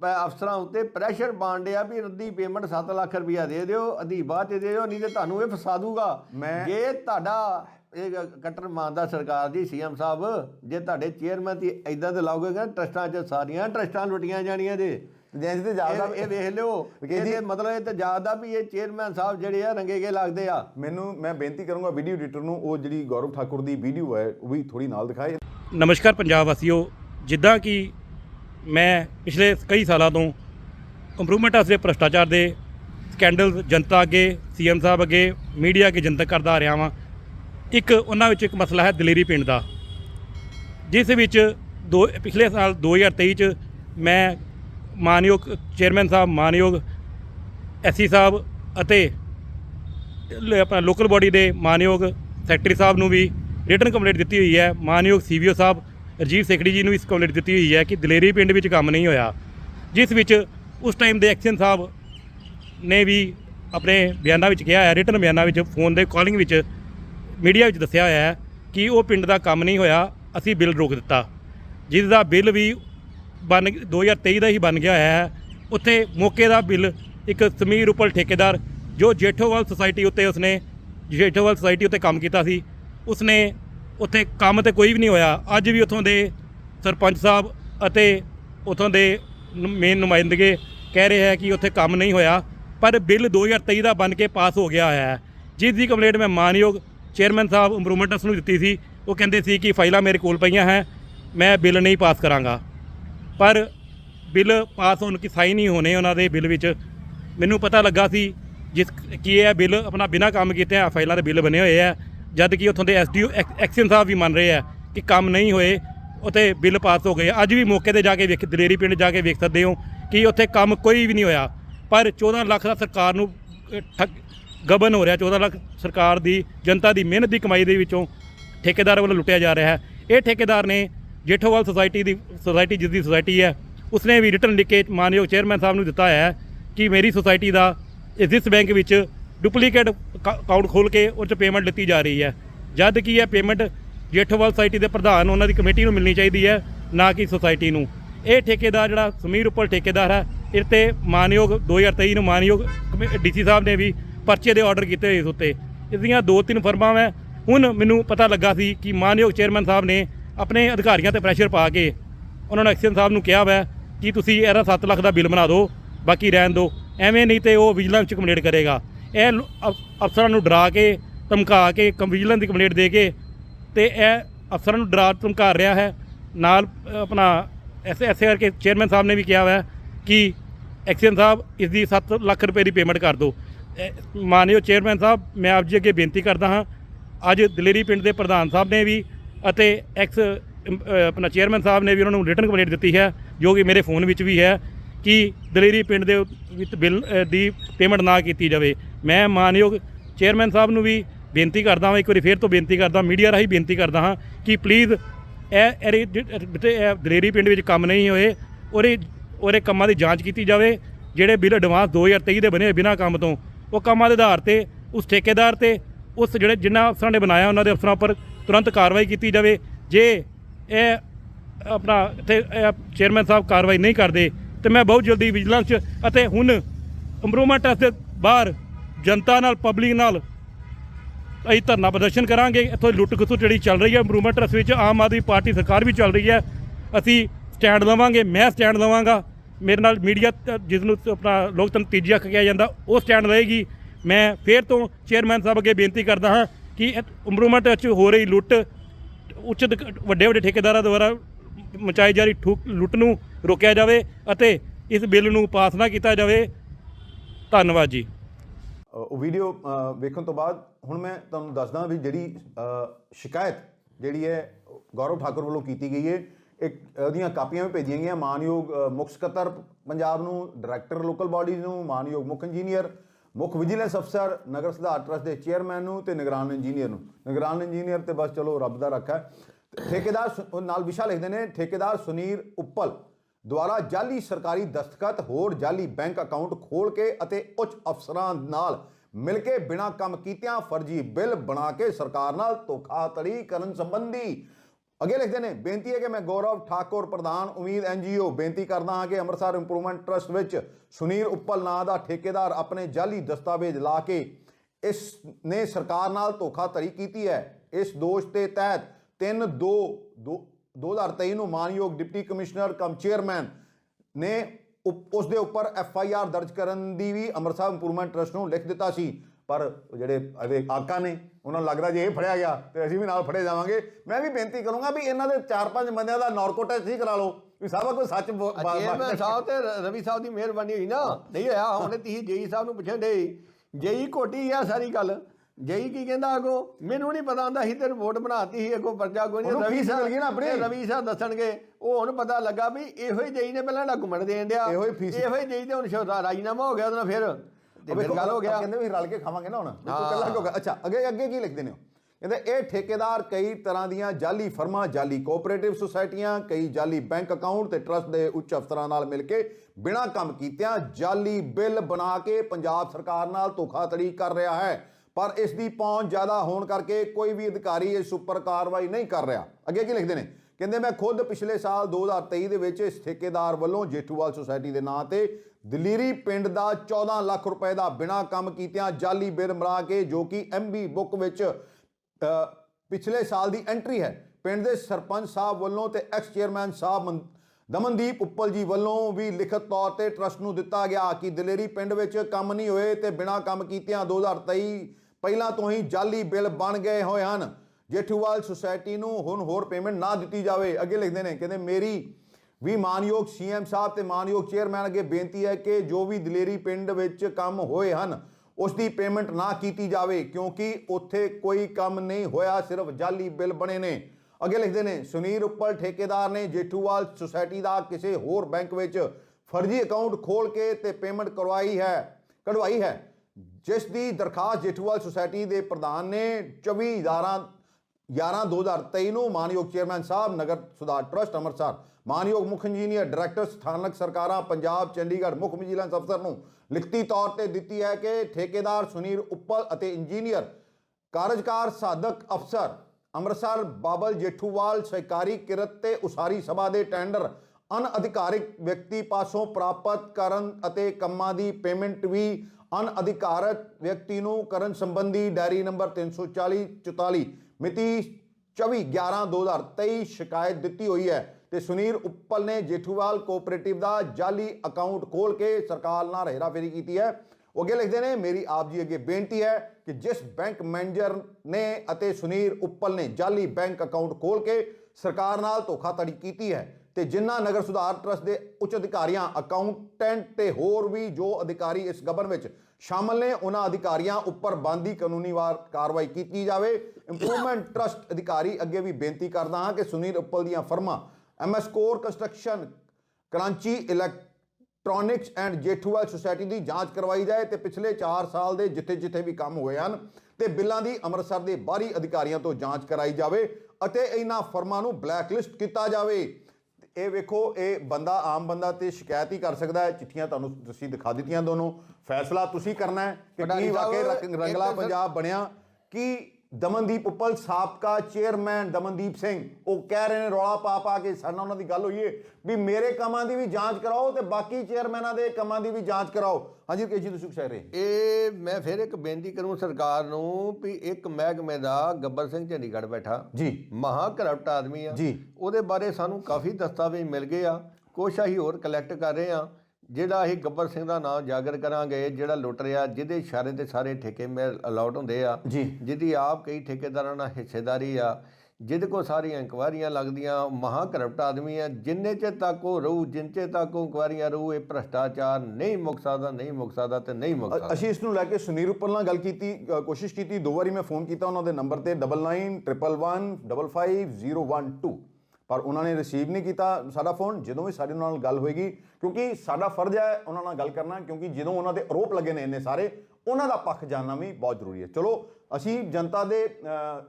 ਅਫਸਰਾਂ ਉੱਤੇ ਪ੍ਰੈਸ਼ਰ ਪਾਉਣ ਡਿਆ ਵੀ ਰੱਦੀ ਪੇਮੈਂਟ 7 ਲੱਖ ਰੁਪਇਆ ਦੇ ਦਿਓ ਅਧੀ ਬਾਅਦ 'ਚ ਦੇ ਦਿਓ ਨਹੀਂ ਤੇ ਤੁਹਾਨੂੰ ਇਹ ਫਸਾ ਦੂਗਾ। ਮੈਂ- ਜੇ ਤੁਹਾਡਾ ਇਹ ਕੱਟਰ ਮਾਨਦਾ ਸਰਕਾਰ ਦੀ ਸੀਐਮ ਸਾਹਿਬ ਜੇ ਤੁਹਾਡੇ ਚੇਅਰਮੈਨ ਦੀ ਇਦਾਂ ਤੇ ਲਾਓਗੇ ਕਿ ਟਰਸਟਾਂ 'ਚ ਸਾਰੀਆਂ ਟਰਸਟਾਂ ਲੁੱਟੀਆਂ ਜਾਣੀਆਂ ਜੇ। ਜੈਸੇ ਤੇ ਜ਼ਿਆਦਾ ਇਹ ਵੇਖ ਲਿਓ। ਇਹਦੇ ਮਤਲਬ ਇਹ ਤੇ ਜ਼ਿਆਦਾ ਵੀ ਇਹ ਚੇਅਰਮੈਨ ਸਾਹਿਬ ਜਿਹੜੇ ਆ ਰੰਗੇਗੇ ਲੱਗਦੇ ਆ। ਮੈਨੂੰ ਮੈਂ ਬੇਨਤੀ ਕਰੂੰਗਾ ਵੀਡੀਓ ਐਡੀਟਰ ਨੂੰ ਉਹ ਜਿਹੜੀ ਗੌਰਵ ਠਾਕੁਰ ਦੀ ਵੀਡੀਓ ਹੈ ਉਹ ਵੀ ਥੋੜੀ ਨਾਲ ਦਿਖਾਏ। ਨਮਸਕਾਰ ਪੰਜਾਬ ਵਾਸੀਓ ਜਿੱਦਾਂ ਕਿ ਮੈਂ ਪਿਛਲੇ ਕਈ ਸਾਲਾਂ ਤੋਂ ਇੰਪਰੂਵਮੈਂਟ ਦੇ ਭ੍ਰਸ਼ਟਾਚਾਰ ਦੇ ਸਕੈਂਡਲ ਜਨਤਾ ਅੱਗੇ ਸੀਐਮ ਸਾਹਿਬ ਅੱਗੇ ਮੀਡੀਆ ਅੱਗੇ ਜਨਤਕ ਕਰਦਾ ਆ ਰਿਹਾ ਵਾਂ। ਇੱਕ ਉਹਨਾਂ ਵਿੱਚ ਇੱਕ ਮਸਲਾ ਹੈ ਦਲੇਰੀ ਪਿੰਡ ਦਾ ਜਿਸ ਵਿੱਚ ਦੋ ਪਿਛਲੇ ਸਾਲ 2023 ਚ ਮੈਂ ਮਾਨਯੋਗ ਚੇਅਰਮੈਨ ਸਾਹਿਬ, ਮਾਨਯੋਗ ਐਸਸੀ ਸਾਹਿਬ ਅਤੇ ਆਪਣਾ ਲੋਕਲ ਬਾਡੀ ਦੇ ਮਾਨਯੋਗ ਸੈਕਟਰੀ ਸਾਹਿਬ ਨੂੰ ਵੀ ਰਿਟਰਨ ਕੰਪਲੇਂਟ ਦਿੱਤੀ ਹੋਈ ਹੈ। ਮਾਨਯੋਗ ਸੀਵੀਓ ਸਾਹਿਬ ਰਜੀਵ ਸੇਖੜੀ ਜੀ ਨੂੰ ਇਸ ਕੰਪਲੇਂਟ ਦਿੱਤੀ ਹੋਈ ਹੈ ਕਿ ਦਲੇਰੀ ਪਿੰਡ ਵਿੱਚ ਕੰਮ ਨਹੀਂ ਹੋਇਆ। ਜਿਸ ਵਿੱਚ ਉਸ ਟਾਈਮ ਦੇ ਐਕਸ਼ਨ ਸਾਹਿਬ ਨੇ ਵੀ ਆਪਣੇ ਬਿਆਨਾਂ ਵਿੱਚ ਕਿਹਾ ਹੈ ਰਿਟਰਨ ਬਿਆਨਾਂ ਵਿੱਚ ਫੋਨ ਦੇ ਕਾਲਿੰਗ ਵਿੱਚ ਮੀਡੀਆ ਵਿੱਚ ਦੱਸਿਆ ਹੋਇਆ ਹੈ ਕਿ ਉਹ ਪਿੰਡ ਦਾ ਕੰਮ ਨਹੀਂ ਹੋਇਆ, ਅਸੀਂ ਬਿੱਲ ਰੋਕ ਦਿੱਤਾ। ਜਿਸ ਦਾ ਬਿੱਲ ਵੀ ਬਣ 2023 ਦਾ ਹੀ ਬਣ ਗਿਆ ਹੋਇਆ ਹੈ। ਉੱਥੇ ਮੌਕੇ ਦਾ ਬਿੱਲ ਇੱਕ ਸਮੀਰ ਉਪਲ ਠੇਕੇਦਾਰ, ਜੋ ਜੇਠੋਵਾਲ ਸੁਸਾਇਟੀ ਉੱਤੇ ਉਸਨੇ ਜੇਠੋਵਾਲ ਸੁਸਾਇਟੀ ਉੱਤੇ ਕੰਮ ਕੀਤਾ ਸੀ। ਉਸਨੇ ਉੱਥੇ ਕੰਮ ਤੇ ਕੋਈ ਵੀ ਨਹੀਂ ਹੋਇਆ। ਅੱਜ ਵੀ ਉੱਥੋਂ ਦੇ ਸਰਪੰਚ ਸਾਹਿਬ ਅਤੇ ਉੱਥੋਂ ਦੇ ਮੇਨ ਨੁਮਾਇੰਦਗੇ ਕਹਿ ਰਹੇ ਹੈ ਕਿ ਉੱਥੇ ਕੰਮ ਨਹੀਂ ਹੋਇਆ, ਪਰ ਬਿੱਲ 2023 ਦਾ ਬਣ ਕੇ ਪਾਸ ਹੋ ਗਿਆ ਹੋਇਆ ਹੈ। ਜਿਸ ਦੀ ਕੰਪਲੇਂਟ ਮੈਂ ਮਾਨਯੋਗ ਚੇਅਰਮੈਨ ਸਾਹਿਬ ਇੰਪਰੂਵਮੈਂਟਸ ਨੂੰ ਦਿੱਤੀ ਸੀ। ਉਹ ਕਹਿੰਦੇ ਸੀ ਕਿ ਫਾਈਲਾਂ ਮੇਰੇ ਕੋਲ ਪਈਆਂ ਹੈ। ਮੈਂ ਬਿੱਲ ਨਹੀਂ ਪਾਸ ਕਰਾਂਗਾ। ਪਰ ਬਿੱਲ ਪਾਸ ਹੋਣ ਕਿ ਸਾਈਨ ਨਹੀਂ ਹੋਣੇ ਉਹਨਾਂ ਦੇ ਬਿੱਲ ਵਿੱਚ। ਮੈਨੂੰ ਪਤਾ ਲੱਗਾ ਸੀ ਜਿਸ ਕੀ ਇਹ ਬਿੱਲ ਆਪਣਾ ਬਿਨਾਂ ਕੰਮ ਕੀਤੇ ਆ ਫਾਈਲਾਂ ਦੇ ਬਿੱਲ ਬਣੇ ਹੋਏ ਆ ਜਦ ਕਿ ਉੱਥੋਂ ਦੇ ਐਸਡੀਓ ਐਕਸ਼ਨ ਸਾਹਿਬ ਵੀ ਮੰਨ ਰਹੇ ਆ ਕਿ ਕੰਮ ਨਹੀਂ ਹੋਏ ਉੱਥੇ ਬਿੱਲ ਪਾਸ ਹੋ ਗਏ ਅੱਜ ਵੀ ਮੌਕੇ ਤੇ ਜਾ ਕੇ ਵੇਖ ਦਲੇਰੀ ਪਿੰਡ ਜਾ ਕੇ ਵੇਖ ਸਕਦੇ ਹੋ ਕਿ ਉੱਥੇ ਕੰਮ ਕੋਈ ਵੀ ਨਹੀਂ ਹੋਇਆ। ਪਰ 14 ਲੱਖ ਦਾ ਸਰਕਾਰ ਨੂੰ ਅਹ, ਗਬਨ ਹੋ ਰਿਹਾ 14 ਲੱਖ ਸਰਕਾਰ ਦੀ ਜਨਤਾ ਦੀ ਮਿਹਨਤ ਦੀ ਕਮਾਈ ਦੇ ਵਿੱਚੋਂ ਠੇਕੇਦਾਰ ਵੱਲੋਂ ਲੁੱਟਿਆ ਜਾ ਰਿਹਾ ਹੈ। ਇਹ ਠੇਕੇਦਾਰ ਨੇ ਜੇਠੋਵਾਲ ਸੁਸਾਇਟੀ ਦੀ ਸੁਸਾਇਟੀ ਜਿਸ ਦੀ ਸੁਸਾਇਟੀ ਹੈ, ਉਸਨੇ ਵੀ ਰਿਟਰਨ ਲਿਖ ਕੇ ਮਾਨਯੋਗ ਚੇਅਰਮੈਨ ਸਾਹਿਬ ਨੂੰ ਦਿੱਤਾ ਹੈ ਕਿ ਮੇਰੀ ਸੁਸਾਇਟੀ ਦਾ ਇਸ ਬੈਂਕ ਵਿੱਚ ਡੁਪਲੀਕੇਟ ਅਕਾਊਂਟ ਖੋਲ ਕੇ ਉਹ 'ਚ ਪੇਮੈਂਟ ਲਿੱਤੀ ਜਾ ਰਹੀ ਹੈ। ਜਦ ਕਿ ਇਹ ਪੇਮੈਂਟ ਜੇਠੋਵਾਲ ਸੁਸਾਇਟੀ ਦੇ ਪ੍ਰਧਾਨ ਉਹਨਾਂ ਦੀ ਕਮੇਟੀ ਨੂੰ ਮਿਲਣੀ ਚਾਹੀਦੀ ਹੈ, ਨਾ ਕਿ ਸੁਸਾਇਟੀ ਨੂੰ। ਇਹ ਠੇਕੇਦਾਰ ਜਿਹੜਾ ਸਮੀਰ ਉੱਪਰ ਠੇਕੇਦਾਰ ਹੈ ਇਹ ਤੇ ਮਾਨਯੋਗ 2023 ਨੂੰ ਮਾਨਯੋਗ ਡੀਸੀ ਸਾਹਿਬ ਨੇ ਵੀ ਪਰਚੇ ਦੇ ਆਰਡਰ ਕੀਤੇ ਇਸ ਉੱਤੇ। ਇਸ ਦੀਆਂ ਦੋ ਤਿੰਨ ਫਰਮਾਂ ਮੈਂ ਹੁਣ ਮੈਨੂੰ ਪਤਾ ਲੱਗਾ ਸੀ ਕਿ ਮਾਨਯੋਗ ਚੇਅਰਮੈਨ ਸਾਹਿਬ ਨੇ ਆਪਣੇ ਅਧਿਕਾਰੀਆਂ ਤੇ ਪ੍ਰੈਸ਼ਰ ਪਾ ਕੇ ਉਹਨਾਂ ਨੇ ਐਕਸ਼ਨ ਸਾਹਿਬ ਨੂੰ ਕਿਹਾ ਵੈ ਕਿ ਤੁਸੀਂ ਇਹਦਾ 7 ਲੱਖ ਦਾ ਬਿੱਲ ਬਣਾ ਦਿਓ ਬਾਕੀ ਰਹਿਣ ਦਿਓ। ਐਵੇਂ ਨਹੀਂ ਤੇ ਉਹ ਵਿਜੀਲੈਂਸ ਚ ਕੰਪਲੇਂਟ ਕਰੇਗਾ। ਇਹ ਅਫਸਰਾਂ ਨੂੰ ਡਰਾ ਕੇ ਧਮਕਾ ਕੇ ਕਮ ਵਿਜੀਲੈਂਸ ਦੀ ਕੰਪਲੇਂਟ ਦੇ ਕੇ ਤੇ ਇਹ ਅਫਸਰਾਂ ਨੂੰ ਡਰਾ ਧਮਕਾ ਰਿਹਾ ਹੈ। ਨਾਲ ਅ, ਆਪਣਾ ਐਸੇ ਐਸੇ ਕਰਕੇ ਚੇਅਰਮੈਨ ਸਾਹਿਬ ਨੇ ਵੀ ਕਿਹਾ ਹੋਇਆ ਕਿ ਐਕਸ਼ਨ ਸਾਹਿਬ ਇਸ ਦੀ 7 ਲੱਖ ਰੁਪਏ ਦੀ ਪੇਮੈਂਟ ਕਰ ਦਿਓ। ਇਹ ਮਾਨਯੋਗ ਚੇਅਰਮੈਨ ਸਾਹਿਬ ਮੈਂ ਆਪ ਜੀ ਅੱਗੇ ਬੇਨਤੀ ਕਰਦਾ ਹਾਂ ਅੱਜ ਦਲੇਰੀ ਪਿੰਡ ਦੇ ਪ੍ਰਧਾਨ ਸਾਹਿਬ ਨੇ ਵੀ ਅਤੇ ਐਕਸ ਆਪਣਾ ਚੇਅਰਮੈਨ ਸਾਹਿਬ ਨੇ ਵੀ ਉਹਨਾਂ ਨੂੰ ਰਿਟਨ ਕੰਪਲੇਂਟ ਦਿੱਤੀ ਹੈ, ਜੋ ਕਿ ਮੇਰੇ ਫੋਨ ਵਿੱਚ ਵੀ ਹੈ, ਕਿ ਦਲੇਰੀ ਪਿੰਡ ਦੇ ਵਿੱਚ ਬਿੱਲ ਦੀ ਪੇਮੈਂਟ ਨਾ ਕੀਤੀ ਜਾਵੇ। ਮੈਂ ਮਾਨਯੋਗ ਚੇਅਰਮੈਨ ਸਾਹਿਬ ਨੂੰ ਵੀ ਬੇਨਤੀ ਕਰਦਾ ਹਾਂ, ਇੱਕ ਵਾਰੀ ਫੇਰ ਤੋਂ ਬੇਨਤੀ ਕਰਦਾ ਮੀਡੀਆ ਰਾਹੀਂ ਬੇਨਤੀ ਕਰਦਾ ਹਾਂ ਕਿ ਪਲੀਜ਼ ਇਹ ਦਲੇਰੀ ਪਿੰਡ ਵਿੱਚ ਕੰਮ ਨਹੀਂ ਹੋਏ ਉਹਦੇ ਉਹਦੇ ਕੰਮਾਂ ਦੀ ਜਾਂਚ ਕੀਤੀ ਜਾਵੇ, ਜਿਹੜੇ ਬਿੱਲ ਐਡਵਾਂਸ 2023 ਦੇ ਬਣੇ ਹੋਏ ਬਿਨਾਂ ਕੰਮ ਤੋਂ, ਉਹ ਕੰਮਾਂ ਦੇ ਆਧਾਰ ਤੇ, ਉਸ ਠੇਕੇਦਾਰ ਤੇ, ਉਸ ਜਿਹੜੇ ਜਿਨ੍ਹਾਂ ਅਫਸਰਾਂ ਨੇ ਬਣਾਇਆ ਉਹਨਾਂ ਦੇ ਅਫਸਰਾਂ ਉੱਪਰ ਤੁਰੰਤ ਕਾਰਵਾਈ ਕੀਤੀ ਜਾਵੇ। ਜੇ ਇਹ ਆਪਣਾ ਇੱਥੇ ਚੇਅਰਮੈਨ ਸਾਹਿਬ ਕਾਰਵਾਈ ਨਹੀਂ ਕਰਦੇ, ਤੇ ਮੈਂ ਬਹੁਤ ਜਲਦੀ ਵਿਜੀਲੈਂਸ 'ਚ ਅਤੇ ਹੁਣ ਇੰਪਰੂਵਮੈਂਟ ਦੇ ਬਾਹਰ ਜਨਤਾ ਨਾਲ, ਪਬਲਿਕ ਨਾਲ ਅਸੀਂ ਧਰਨਾ ਪ੍ਰਦਰਸ਼ਨ ਕਰਾਂਗੇ। ਇੱਥੋਂ ਲੁੱਟ ਖਸੁ ਜਿਹੜੀ ਚੱਲ ਰਹੀ ਹੈ, ਇੰਪਰੂਵਮੈਂਟ ਰਸ ਵਿੱਚ ਆਮ ਆਦਮੀ ਪਾਰਟੀ ਸਰਕਾਰ ਵੀ ਚੱਲ ਰਹੀ ਹੈ। ਅਸੀਂ ਸਟੈਂਡ ਲਵਾਂਗੇ, ਮੈਂ ਸਟੈਂਡ ਲਵਾਂਗਾ। ਮੇਰੇ ਨਾਲ ਮੀਡੀਆ ਜਿਸ ਨੂੰ ਆਪਣਾ ਲੋਕਤੰਤਰ ਤੀਜੀ ਅੱਖ ਕਿਹਾ ਜਾਂਦਾ, ਉਹ ਸਟੈਂਡ ਰਹੇਗੀ ਮੈਂ ਫੇਰ ਤੋਂ ਚੇਅਰਮੈਨ ਸਾਹਿਬ ਅੱਗੇ ਬੇਨਤੀ ਕਰਦਾ ਹਾਂ ਕਿ ਇੰਪਰੂਵਮੈਂਟ ਵਿੱਚ ਹੋ ਰਹੀ ਲੁੱਟ ਉੱਚ ਅਧਿਕ- ਵੱਡੇ ਵੱਡੇ ਠੇਕੇਦਾਰਾਂ ਦੁਆਰਾ ਮਚਾਈ ਜਾ ਰਹੀ ਠੂਕ ਲੁੱਟ ਨੂੰ ਰੋਕਿਆ ਜਾਵੇ ਅਤੇ ਇਸ ਬਿੱਲ ਨੂੰ ਪਾਸ ਨਾ ਕੀਤਾ ਜਾਵੇ। ਧੰਨਵਾਦ ਜੀ। ਉਹ ਵੀਡੀਓ ਵੇਖਣ ਤੋਂ ਬਾਅਦ ਹੁਣ ਮੈਂ ਤੁਹਾਨੂੰ ਦੱਸਦਾ ਵੀ ਜਿਹੜੀ ਸ਼ਿਕਾਇਤ ਜਿਹੜੀ ਹੈ ਗੌਰਵ ਠਾਕੁਰ ਵੱਲੋਂ ਕੀਤੀ ਗਈ ਹੈ ਇੱਕ ਉਹਦੀਆਂ ਕਾਪੀਆਂ ਵੀ ਭੇਜੀਆਂ ਗਈਆਂ ਮਾਨਯੋਗ ਅ, ਮੁੱਖ ਸਕੱਤਰ ਪੰਜਾਬ ਨੂੰ ਡਾਇਰੈਕਟਰ ਲੋਕਲ ਬਾਡੀਜ਼ ਨੂੰ ਮਾਨਯੋਗ ਮੁੱਖ ਇੰਜੀਨੀਅਰ ਮੁੱਖ ਵਿਜੀਲੈਂਸ ਅਫਸਰ ਨਗਰ ਸੁਧਾਰ ਟਰਸਟ ਦੇ ਚੇਅਰਮੈਨ ਨੂੰ ਤੇ ਨਿਗਰਾਨ ਇੰਜੀਨੀਅਰ ਨੂੰ ਨਿਗਰਾਨ ਇੰਜੀਨੀਅਰ ਤੇ ਬਸ ਚਲੋ ਰੱਬ ਦਾ ਰੱਖਾ ਹੈ। ਠੇਕੇਦਾਰ ਸੁ- ਉਹ ਨਾਲ ਵਿਸ਼ਾ ਲਿਖਦੇ ਨੇ, ਠੇਕੇਦਾਰ ਸੁਨੀਰ ਉੱਪਲ ਦੁਆਰਾ ਜਾਲੀ ਸਰਕਾਰੀ ਦਸਤਖਤ, ਹੋਰ ਜਾਲੀ ਬੈਂਕ ਅਕਾਊਂਟ ਖੋਲ ਕੇ ਅਤੇ ਉੱਚ ਅਫਸਰਾਂ ਨਾਲ ਮਿਲ ਕੇ ਬਿਨਾਂ ਕੰਮ ਕੀਤਿਆਂ ਫਰਜ਼ੀ ਬਿੱਲ ਬਣਾ ਕੇ ਸਰਕਾਰ ਨਾਲ ਧੋਖਾਧੜੀ ਕਰਨ ਸੰਬੰਧੀ ਅੱਗੇ ਲਿਖਦੇ ਨੇ, ਬੇਨਤੀ ਹੈ ਕਿ ਮੈਂ ਗੌਰਵ ਠਾਕੁਰ ਪ੍ਰਧਾਨ, ਉਮੀਦ ਐਨਜੀਓ, ਬੇਨਤੀ ਕਰਦਾ ਹਾਂ ਕਿ ਅੰਮ੍ਰਿਤਸਰ ਇੰਪਰੂਵਮੈਂਟ ਟਰਸਟ ਵਿੱਚ ਸੁਨੀਲ ਉੱਪਲ ਨਾਂ ਦਾ ਠੇਕੇਦਾਰ ਆਪਣੇ ਜਾਲੀ ਦਸਤਾਵੇਜ਼ ਲਾ ਕੇ ਇਸ ਨੇ ਸਰਕਾਰ ਨਾਲ ਧੋਖਾਧੜੀ ਕੀਤੀ ਹੈ। ਇਸ ਦੋਸ਼ ਦੇ ਤਹਿਤ 3 2 2023 ਨੂੰ ਮਾਨਯੋਗ ਡਿਪਟੀ ਕਮਿਸ਼ਨਰ ਕਮ ਚੇਅਰਮੈਨ ਨੇ ਉਪ- ਉਸ ਦੇ ਉੱਪਰ ਐਫ ਆਈ ਆਰ ਦਰਜ ਕਰਨ ਦੀ ਵੀ ਅੰਮ੍ਰਿਤਸਰ ਇੰਪਰੂਵਮੈਂਟ ਟਰਸਟ ਨੂੰ ਲਿਖ ਦਿੱਤਾ ਸੀ। ਪਰ ਜਿਹੜੇ ਇਹਦੇ ਆਕਾ ਨੇ ਉਹਨਾਂ ਨੂੰ ਲੱਗਦਾ ਜੇ ਇਹ ਫੜਿਆ ਗਿਆ ਤੇ ਅਸੀਂ ਵੀ ਨਾਲ ਫੜੇ ਜਾਵਾਂਗੇ। ਮੈਂ ਵੀ ਬੇਨਤੀ ਕਰੂੰਗਾ ਵੀ ਇਹਨਾਂ ਦੇ ਚਾਰ ਪੰਜ ਬੰਦਿਆਂ ਦਾ ਨਾਰਕੋ ਟੈਸਟ ਹੀ ਕਰਾ ਲਓ ਵੀ ਸਾਰਾ ਕੋਈ ਸੱਚ ਚੇਅਰਮੈਨ ਸਾਹਿਬ ਤੇ ਰਵੀ ਸਾਹਿਬ ਦੀ ਮਿਹਰਬਾਨੀ ਹੋਈ ਨਾ ਨਹੀਂ ਹੋਇਆ ਹੁਣ ਤੁਸੀਂ ਜੇਈ ਸਾਹਿਬ ਨੂੰ ਪੁੱਛਣ ਦੇ ਜੇਈ ਕੋਟੀ ਆ ਸਾਰੀ ਗੱਲ। ਜੇਈ ਕੀ ਕਹਿੰਦਾ ਅਗੋ? ਮੈਨੂੰ ਨਹੀਂ ਪਤਾ ਹੁੰਦਾ ਸੀ ਤੇ ਰਿਪੋਰਟ ਬਣਾਤੀ ਸੀ ਅਗੋ ਪਰਚਾ ਕੋਈ ਨਹੀਂ ਰਵੀ ਸਾਹਿਬ ਗਈ ਨਾ ਆਪਣੀ। ਰਵੀ ਸਾਹਿਬ ਦੱਸਣਗੇ। ਉਹ ਹੁਣ ਪਤਾ ਲੱਗਾ ਵੀ ਇਹੋ ਹੀ ਜੇਈ ਨੇ ਪਹਿਲਾਂ ਘੁੰਮਣ ਦੇਣ ਡਿਆ। ਇਹੋ ਹੀ ਫੀਸ। ਇਹੋ ਹੀ ਜੇਈ ਤੇ ਹੁਣ ਸ਼ੋਦਾ ਰਾਜੀਨਾਮਾ ਹੋ ਗਿਆ ਉਹਦੇ ਫਿਰ। ਤੇ ਫਿਰ ਗੱਲ ਹੋ ਗਿਆ। ਕਹਿੰਦੇ ਵੀ ਰਲ ਕੇ ਖਾਵਾਂਗੇ ਨਾ ਹੁਣ। ਤੂੰ ਹਾਂ। ਕੱਲਾ ਕਿਉਂ ਅੱਛਾ ਅੱਗੇ ਅੱਗੇ ਕੀ ਲਿਖਦੇ ਨੇ? ਕਹਿੰਦੇ ਇਹ ਠੇਕੇਦਾਰ ਕਈ ਤਰ੍ਹਾਂ ਦੀਆਂ ਜਾਲੀ ਫਰਮਾਂ ਜਾਲੀ ਕੋਆਪਰੇਟਿਵ ਸੁਸਾਇਟੀਆਂ ਕਈ ਜਾਲੀ ਬੈਂਕ ਅਕਾਊਂਟ ਤੇ ਟਰਸਟ ਦੇ ਉੱਚ ਅਫਸਰਾਂ ਨਾਲ ਮਿਲ ਕੇ ਬਿਨਾਂ ਕੰਮ ਕੀਤਿਆਂ ਜਾਲੀ ਬਿੱਲ ਬਣਾ ਕੇ ਪੰਜਾਬ ਸਰਕਾਰ ਨਾਲ ਧੋਖਾਧੜੀ ਕਰ ਰਿਹਾ ਹੈ। ਪਰ ਇਸ ਦੀ ਪਹੁੰਚ ਜ਼ਿਆਦਾ ਹੋਣ ਕਰਕੇ ਕੋਈ ਵੀ ਅਧਿਕਾਰੀ ਇਸ ਉੱਪਰ ਕਾਰਵਾਈ ਨਹੀਂ ਕਰ ਰਿਹਾ। ਅੱਗੇ ਕੀ ਲਿਖਦੇ ਨੇ? ਕਹਿੰਦੇ ਮੈਂ ਖੁਦ ਪਿਛਲੇ ਸਾਲ 2023 ਦੇ ਵਿੱਚ ਇਸ ਠੇਕੇਦਾਰ ਵੱਲੋਂ ਜੇਠੂਵਾਲ ਸੁਸਾਇਟੀ ਦੇ ਨਾਂ ਤੇ ਦਲੀਰੀ ਪਿੰਡ ਦਾ 14 ਲੱਖ ਰੁਪਏ ਦਾ ਬਿਨਾਂ ਕੰਮ ਕੀਤਿਆਂ ਜਾਲੀ ਬਿੱਲ ਬਣਾ ਕੇ ਜੋ ਕਿ ਐਮਬੀ ਬੁੱਕ ਵਿੱਚ ਪਿਛਲੇ ਸਾਲ ਦੀ ਐਂਟਰੀ ਹੈ। ਪਿੰਡ ਦੇ ਸਰਪੰਚ ਸਾਹਿਬ ਵੱਲੋਂ ਤੇ ਐਕਸ ਚੇਅਰਮੈਨ ਸਾਹਿਬ ਮਨ- ਦਮਨਦੀਪ ਉੱਪਲ ਜੀ ਵੱਲੋਂ ਵੀ ਲਿਖਤ ਤੌਰ ਤੇ ਟਰਸਟ ਨੂੰ ਦਿੱਤਾ ਗਿਆ ਕਿ ਦਲੇਰੀ ਪਿੰਡ ਵਿੱਚ ਕੰਮ ਨਹੀਂ ਹੋਏ ਤੇ ਬਿਨਾਂ ਕੰਮ ਕੀਤਿਆਂ 2023 ਪਹਿਲਾਂ ਤੋਂ ਹੀ ਜਾਲੀ ਬਿੱਲ ਬਣ ਗਏ ਹੋਏ ਹਨ। ਜੇਠੂਵਾਲ ਸੁਸਾਇਟੀ ਨੂੰ ਹੁਣ ਹੋਰ ਪੇਮੈਂਟ ਨਾ ਦਿੱਤੀ ਜਾਵੇ। ਅੱਗੇ ਲਿਖਦੇ ਨੇ, ਕਹਿੰਦੇ ਮੇਰੀ ਵੀ ਮਾਨਯੋਗ ਸੀਐਮ ਸਾਹਿਬ ਤੇ ਮਾਨਯੋਗ ਚੇਅਰਮੈਨ ਅੱਗੇ ਬੇਨਤੀ ਹੈ ਕਿ ਜੋ ਵੀ ਦਲੇਰੀ ਪਿੰਡ ਵਿੱਚ ਕੰਮ ਹੋਏ ਹਨ ਉਸ ਦੀ ਪੇਮੈਂਟ ਨਾ ਕੀਤੀ ਜਾਵੇ, ਕਿਉਂਕਿ ਉੱਥੇ ਕੋਈ ਕੰਮ ਨਹੀਂ ਹੋਇਆ, ਸਿਰਫ ਜਾਲੀ ਬਿੱਲ ਬਣੇ ਨੇ। ਅੱਗੇ ਲਿਖਦੇ ਨੇ ਸੁਨੀਰ ਉੱਪਲ ਠੇਕੇਦਾਰ ਨੇ ਜੇਠੂਵਾਲ ਸੁਸਾਇਟੀ ਦਾ ਕਿਸੇ ਹੋਰ ਬੈਂਕ ਵਿੱਚ ਫਰਜ਼ੀ ਅਕਾਊਂਟ ਖੋਲ ਕੇ ਤੇ ਪੇਮੈਂਟ ਕਰਵਾਈ ਹੈ, ਕਢਵਾਈ ਹੈ। ਜਿਸ ਦੀ ਦਰਖਾਸਤ ਜੇਠੂਵਾਲ ਸੁਸਾਇਟੀ ਦੇ ਪ੍ਰਧਾਨ ਨੇ 24 11 11 2023 ਨੂੰ ਮਾਨਯੋਗ ਚੇਅਰਮੈਨ ਸਾਹਿਬ, ਨਗਰ ਸੁਧਾਰ ਟਰਸਟ, ਅੰਮ੍ਰਿਤਸਰ। ਮਾਨਯੋਗ ਮੁੱਖ ਇੰਜੀਨੀਅਰ, ਡਾਇਰੈਕਟਰ ਸਥਾਨਕ ਸਰਕਾਰਾਂ, ਪੰਜਾਬ, ਚੰਡੀਗੜ੍ਹ ਮੁੱਖ ਵਿਜੀਲੈਂਸ ਅਫਸਰ ਨੂੰ ਲਿਖਤੀ ਤੌਰ ਤੇ ਦਿੱਤੀ ਹੈ ਕਿ ਠੇਕੇਦਾਰ ਸੁਨੀਲ ਉੱਪਲ ਅਤੇ ਇੰਜੀਨੀਅਰ ਕਾਰਜਕਾਰ ਸਾਧਕ ਅਫਸਰ ਅੰਮ੍ਰਿਤਸਰ ਬਾਬਲ ਜੇਠੂਵਾਲ, ਸਹਿਕਾਰੀ ਕਿਰਤ ਤੇ ਉਸਾਰੀ ਸਭਾ ਦੇ ਟੈਂਡਰ, ਅਨਅਧਿਕਾਰਿਕ ਵਿਅਕਤੀ ਪਾਸੋਂ ਪ੍ਰਾਪਤ ਕਰਨ ਅਤੇ ਕੰਮਾਂ ਦੀ ਪੇਮੈਂਟ ਵੀ ਅਨਅਧਿਕਾਰਤ ਵਿਅਕਤੀ ਨੂੰ ਕਰਨ ਸੰਬੰਧੀ ਡਾਇਰੀ ਨੰਬਰ 340 44 ਮਿਤੀ 24 11 2023 ਸ਼ਿਕਾਇਤ ਦਿੱਤੀ ਹੋਈ ਹੈ ਤੇ ਸੁਨੀਲ ਉੱਪਲ ਨੇ ਜੇਠੂਵਾਲ ਕੋਆਪਰੇਟਿਵ ਦਾ ਜਾਲੀ ਅਕਾਊਂਟ ਖੋਲ ਕੇ ਸਰਕਾਰ ਨਾਲ ਹੇਰਾਫੇਰੀ ਕੀਤੀ ਹੈ। ਉਹ ਅੱਗੇ ਲਿਖਦੇ ਨੇ, ਮੇਰੀ ਆਪ ਜੀ ਅੱਗੇ ਬੇਨਤੀ ਹੈ ਕਿ ਜਿਸ ਬੈਂਕ ਮੈਨੇਜਰ ਨੇ ਅਤੇ ਸੁਨੀਲ ਉੱਪਲ ਨੇ ਜਾਲੀ ਬੈਂਕ ਅਕਾਊਂਟ ਖੋਲ ਕੇ ਸਰਕਾਰ ਨਾਲ ਧੋਖਾਧੜੀ ਕੀਤੀ ਹੈ ਤੇ ਜਿਨ੍ਹਾਂ ਨਗਰ ਸੁਧਾਰ ਟਰਸਟ ਦੇ ਉੱਚ ਅਧਿਕਾਰੀਆਂ, ਅਕਾਊਂਟੈਂਟ ਤੇ ਹੋਰ ਵੀ ਜੋ ਅਧਿਕਾਰੀ ਇਸ ਗਬਨ ਵਿੱਚ ਸ਼ਾਮਲ ਨੇ ਉਹਨਾਂ ਅਧਿਕਾਰੀਆਂ ਉੱਪਰ ਬੰਦੀ ਕਾਨੂੰਨੀ ਵਾਰ ਕਾਰਵਾਈ ਕੀਤੀ ਜਾਵੇ। ਇੰਪਰੂਵਮੈਂਟ ਟਰਸਟ ਅਧਿਕਾਰੀ ਅੱਗੇ ਵੀ ਬੇਨਤੀ ਕਰਦਾ ਹਾਂ ਕਿ ਸੁਨੀਲ ਉੱਪਲ ਦੀਆਂ ਫਰਮਾਂ M S core construction Karanchi electronics and Jethuwal society ਦੀ ਜਾਂਚ ਕਰਵਾਈ ਜਾਏ ਤੇ ਪਿਛਲੇ 4 ਸਾਲ ਦੇ ਜਿੱਥੇ ਜਿੱਥੇ ਵੀ ਕੰਮ ਹੋਏ ਹਨ ਤੇ ਬਿੱਲਾਂ ਦੀ ਅੰਮ੍ਰਿਤਸਰ ਦੇ ਬਾਹਰੀ ਅਧਿਕਾਰੀਆਂ ਤੋਂ ਜਾਂਚ ਕਰਾਈ ਜਾਵੇ ਅਤੇ ਇਹਨਾਂ ਫਰਮਾਂ ਨੂੰ ਬਲੈਕਲਿਸਟ ਕੀਤਾ ਜਾਵੇ। ਇਹ ਵੇਖੋ ਇਹ ਬੰਦਾ ਆਮ ਬੰਦਾ ਤੇ ਸ਼ਿਕਾਇਤ ਹੀ ਕਰ ਸਕਦਾ ਹੈ। ਚਿੱਠੀਆਂ ਤੁਹਾਨੂੰ ਤੁਸੀਂ ਦਿਖਾ ਦਿੱਤੀਆਂ ਦੋਨੋਂ। ਫੈਸਲਾ ਤੁਸੀਂ ਕਰਨਾ ਹੈ ਕਿ ਕੀ ਵਾਕਈ ਰੰਗਲਾ ਪੰਜਾਬ ਬਣਿਆ ਕਿ ਦਮਨਦੀਪ ਉੱਪਲ ਸਾਬਕਾ ਚੇਅਰਮੈਨ ਦਮਨਦੀਪ ਸਿੰਘ। ਉਹ ਕਹਿ ਰਹੇ ਨੇ ਰੌਲਾ ਪਾ ਪਾ ਕੇ ਸਾਡੇ ਉਹਨਾਂ ਦੀ ਗੱਲ ਹੋਈ ਹੈ ਵੀ ਮੇਰੇ ਕੰਮਾਂ ਦੀ ਵੀ ਜਾਂਚ ਕਰਾਓ ਤੇ ਬਾਕੀ ਚੇਅਰਮੈਨਾਂ ਦੇ ਕੰਮਾਂ ਦੀ ਵੀ ਜਾਂਚ ਕਰਾਓ। ਹਾਂਜੀ ਕੇ ਜੀ ਤੁਸੀਂ ਕਹਿ ਰਹੇ ਇਹ ਮੈਂ ਫਿਰ ਇੱਕ ਬੇਨਤੀ ਕਰੂੰ ਸਰਕਾਰ ਨੂੰ ਵੀ ਇੱਕ ਮਹਿਕਮੇ ਦਾ ਗੱਬਰ ਸਿੰਘ ਚੰਡੀਗੜ੍ਹ ਬੈਠਾ। ਜੀ। ਮਹਾ ਕਰਪਟ ਆਦਮੀ ਆ। ਜੀ। ਉਹਦੇ ਬਾਰੇ ਸਾਨੂੰ ਕਾਫੀ ਦਸਤਾਵੇਜ਼ ਮਿਲ ਗਏ ਆ। ਕੁਛ ਅਸੀਂ ਹੋਰ ਕਲੈਕਟ ਕਰ ਰਹੇ ਆ। ਜਿਹੜਾ ਅਸੀਂ ਗੱਬਰ ਸਿੰਘ ਦਾ ਨਾਮ ਜਾਗਰ ਕਰਾਂਗੇ ਜਿਹੜਾ ਲੁੱਟ ਰਿਹਾ ਜਿਹਦੇ ਇਸ਼ਾਰੇ ਤੇ ਸਾਰੇ ਠੇਕੇ ਮੇ ਅਲਾਉਟ ਹੁੰਦੇ ਆ। ਜਿਹਦੀ ਆਪ ਕਈ ਠੇਕੇਦਾਰਾਂ ਨਾਲ ਹਿੱਸੇਦਾਰੀ ਆ ਜਿਹਦੇ ਕੋ ਸਾਰੀਆਂ ਇਨਕੁਆਰੀਆਂ ਲੱਗਦੀਆਂ ਮਹਾ ਕਰਪਟ ਆਦਮੀ ਆ ਜਿੰਨੇ ਚਿਰ ਤੱਕ ਉਹ ਰਹੂ ਜਿੰਨੇ ਤੱਕ ਉਹ ਇਨਕੁਆਰੀਆਂ ਰਹੂ ਇਹ ਭ੍ਰਸ਼ਟਾਚਾਰ ਨਹੀਂ ਮੁੱਕ ਸਕਦਾ ਨਹੀਂ ਮੁੱਕ ਸਕਦਾ ਤੇ ਨਹੀਂ ਮੁੱਕ ਸਕਦਾ ਅਸੀਂ ਇਸ ਨੂੰ ਲੈ ਕੇ ਸੁਨੀਲ ਉੱਪਲ ਨਾਲ ਗੱਲ ਕੀਤੀ ਕੋਸ਼ਿਸ਼ ਕੀਤੀ ਦੋ ਵਾਰੀ ਮੈਂ ਫੋਨ ਕੀਤਾ ਉਹਨਾਂ ਦੇ ਨੰਬਰ ਤੇ 9911155012 ਪਰ ਉਹਨਾਂ ਨੇ ਰਿਸੀਵ ਨਹੀਂ ਕੀਤਾ ਸਾਡਾ ਫੋਨ ਜਦੋਂ ਵੀ ਸਾਡੇ ਨਾਲ ਗੱਲ ਹੋਏਗੀ, ਕਿਉਂਕਿ ਸਾਡਾ ਫਰਜ਼ ਹੈ ਉਹਨਾਂ ਨਾਲ ਗੱਲ ਕਰਨਾ, ਕਿਉਂਕਿ ਜਦੋਂ ਉਹਨਾਂ ਦੇ ਆਰੋਪ ਲੱਗੇ ਨੇ ਇੰਨੇ ਸਾਰੇ, ਉਹਨਾਂ ਦਾ ਪੱਖ ਜਾਨਣਾ ਵੀ ਬਹੁਤ ਜ਼ਰੂਰੀ ਹੈ। ਚਲੋ, ਅਸੀਂ ਜਨਤਾ ਦੇ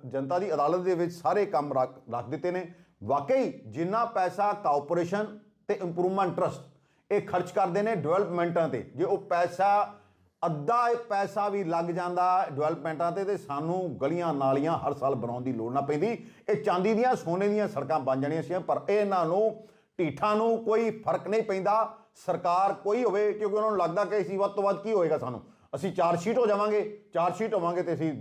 ਜਨਤਾ ਦੀ ਅਦਾਲਤ ਦੇ ਵਿੱਚ ਸਾਰੇ ਕੰਮ ਰੱਖ ਰੱਖ ਦਿੱਤੇ ਨੇ। ਵਾਕਈ ਜਿੰਨਾ ਪੈਸਾ ਕਾਰਪੋਰੇਸ਼ਨ ਤੇ ਇੰਪਰੂਵਮੈਂਟ ਟਰਸਟ ਇਹ ਖਰਚ ਕਰਦੇ ਨੇ ਡਿਵੈਲਪਮੈਂਟਾਂ ਤੇ, ਜੇ ਉਹ ਪੈਸਾ ਅੱਧਾ ਇਹ ਪੈਸਾ ਵੀ ਲੱਗ ਜਾਂਦਾ ਡਿਵੈਲਪਮੈਂਟਾਂ ਤੇ ਤੇ ਸਾਨੂੰ ਗਲੀਆਂ ਨਾਲੀਆਂ ਹਰ ਸਾਲ ਬਣਾਉਣ ਦੀ ਲੋੜ ਨਾ ਪੈਂਦੀ। ਇਹ ਚਾਂਦੀ ਦੀਆਂ, ਸੋਨੇ ਦੀਆਂ ਸੜਕਾਂ ਬਣ ਜਾਣੀਆਂ ਸੀ ਪਰ ਇਹਨਾਂ ਨੂੰ, ਢੀਠਾਂ ਨੂੰ ਕੋਈ ਫ਼ਰਕ ਨਹੀਂ ਪੈਂਦਾ। ਸਰਕਾਰ ਕੋਈ ਹੋਵੇ, ਕਿਉਂਕਿ ਉਹਨਾਂ ਨੂੰ ਲੱਗਦਾ ਕਿ ਅਸੀਂ ਵੱਧ ਤੋਂ ਵੱਧ ਕੀ ਹੋਏਗਾ ਸਾਨੂੰ? ਅਸੀਂ ਚਾਰ ਸ਼ੀਟ ਹੋ ਜਾਵਾਂਗੇ, ਚਾਰ ਸ਼ੀਟ ਹੋਵਾਂਗੇ ਤੇ ਅਸੀਂ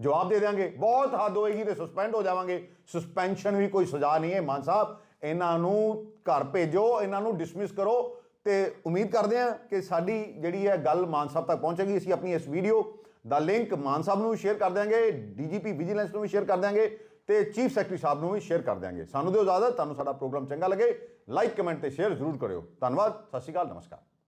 ਜਵਾਬ ਦੇ ਦੇਵਾਂਗੇ ਬਹੁਤ ਹੱਦ ਹੋਏਗੀ ਤੇ ਸਸਪੈਂਡ ਹੋ ਜਾਵਾਂਗੇ। ਸਸਪੈਂਸ਼ਨ ਵੀ ਕੋਈ ਸਜ਼ਾ ਨਹੀਂ ਹੈ, ਮਾਨ ਸਾਹਿਬ। ਇਹਨਾਂ ਨੂੰ ਘਰ ਭੇਜੋ, ਇਹਨਾਂ ਨੂੰ ਡਿਸਮਿਸ ਕਰੋ। ਤੇ ਉਮੀਦ ਕਰਦੇ ਹਾਂ ਕਿ ਸਾਡੀ ਜਿਹੜੀ ਹੈ ਗੱਲ ਮਾਨ ਸਾਹਿਬ ਤੱਕ ਪਹੁੰਚੇਗੀ। ਅਸੀਂ ਆਪਣੀ ਇਸ ਵੀਡੀਓ ਦਾ ਲਿੰਕ ਮਾਨ ਸਾਹਿਬ ਨੂੰ ਸ਼ੇਅਰ ਕਰ ਦਿਆਂਗੇ, ਡੀਜੀਪੀ ਵਿਜੀਲੈਂਸ ਨੂੰ ਵੀ ਸ਼ੇਅਰ ਕਰ ਦਿਆਂਗੇ ਤੇ ਚੀਫ ਸੈਕਟਰੀ ਸਾਹਿਬ ਨੂੰ ਵੀ ਸ਼ੇਅਰ ਕਰ ਦਿਆਂਗੇ। ਸਾਨੂੰ ਦਿਓ ਇਜਾਜ਼ਤ, ਤੁਹਾਨੂੰ ਸਾਡਾ ਪ੍ਰੋਗਰਾਮ ਚੰਗਾ ਲੱਗੇ। ਲਾਈਕ, ਕਮੈਂਟ ਤੇ ਸ਼ੇਅਰ ਜ਼ਰੂਰ ਕਰਿਓ। ਧੰਨਵਾਦ, ਸਤਿ ਸ਼੍ਰੀ ਅਕਾਲ, ਨਮਸਕਾਰ।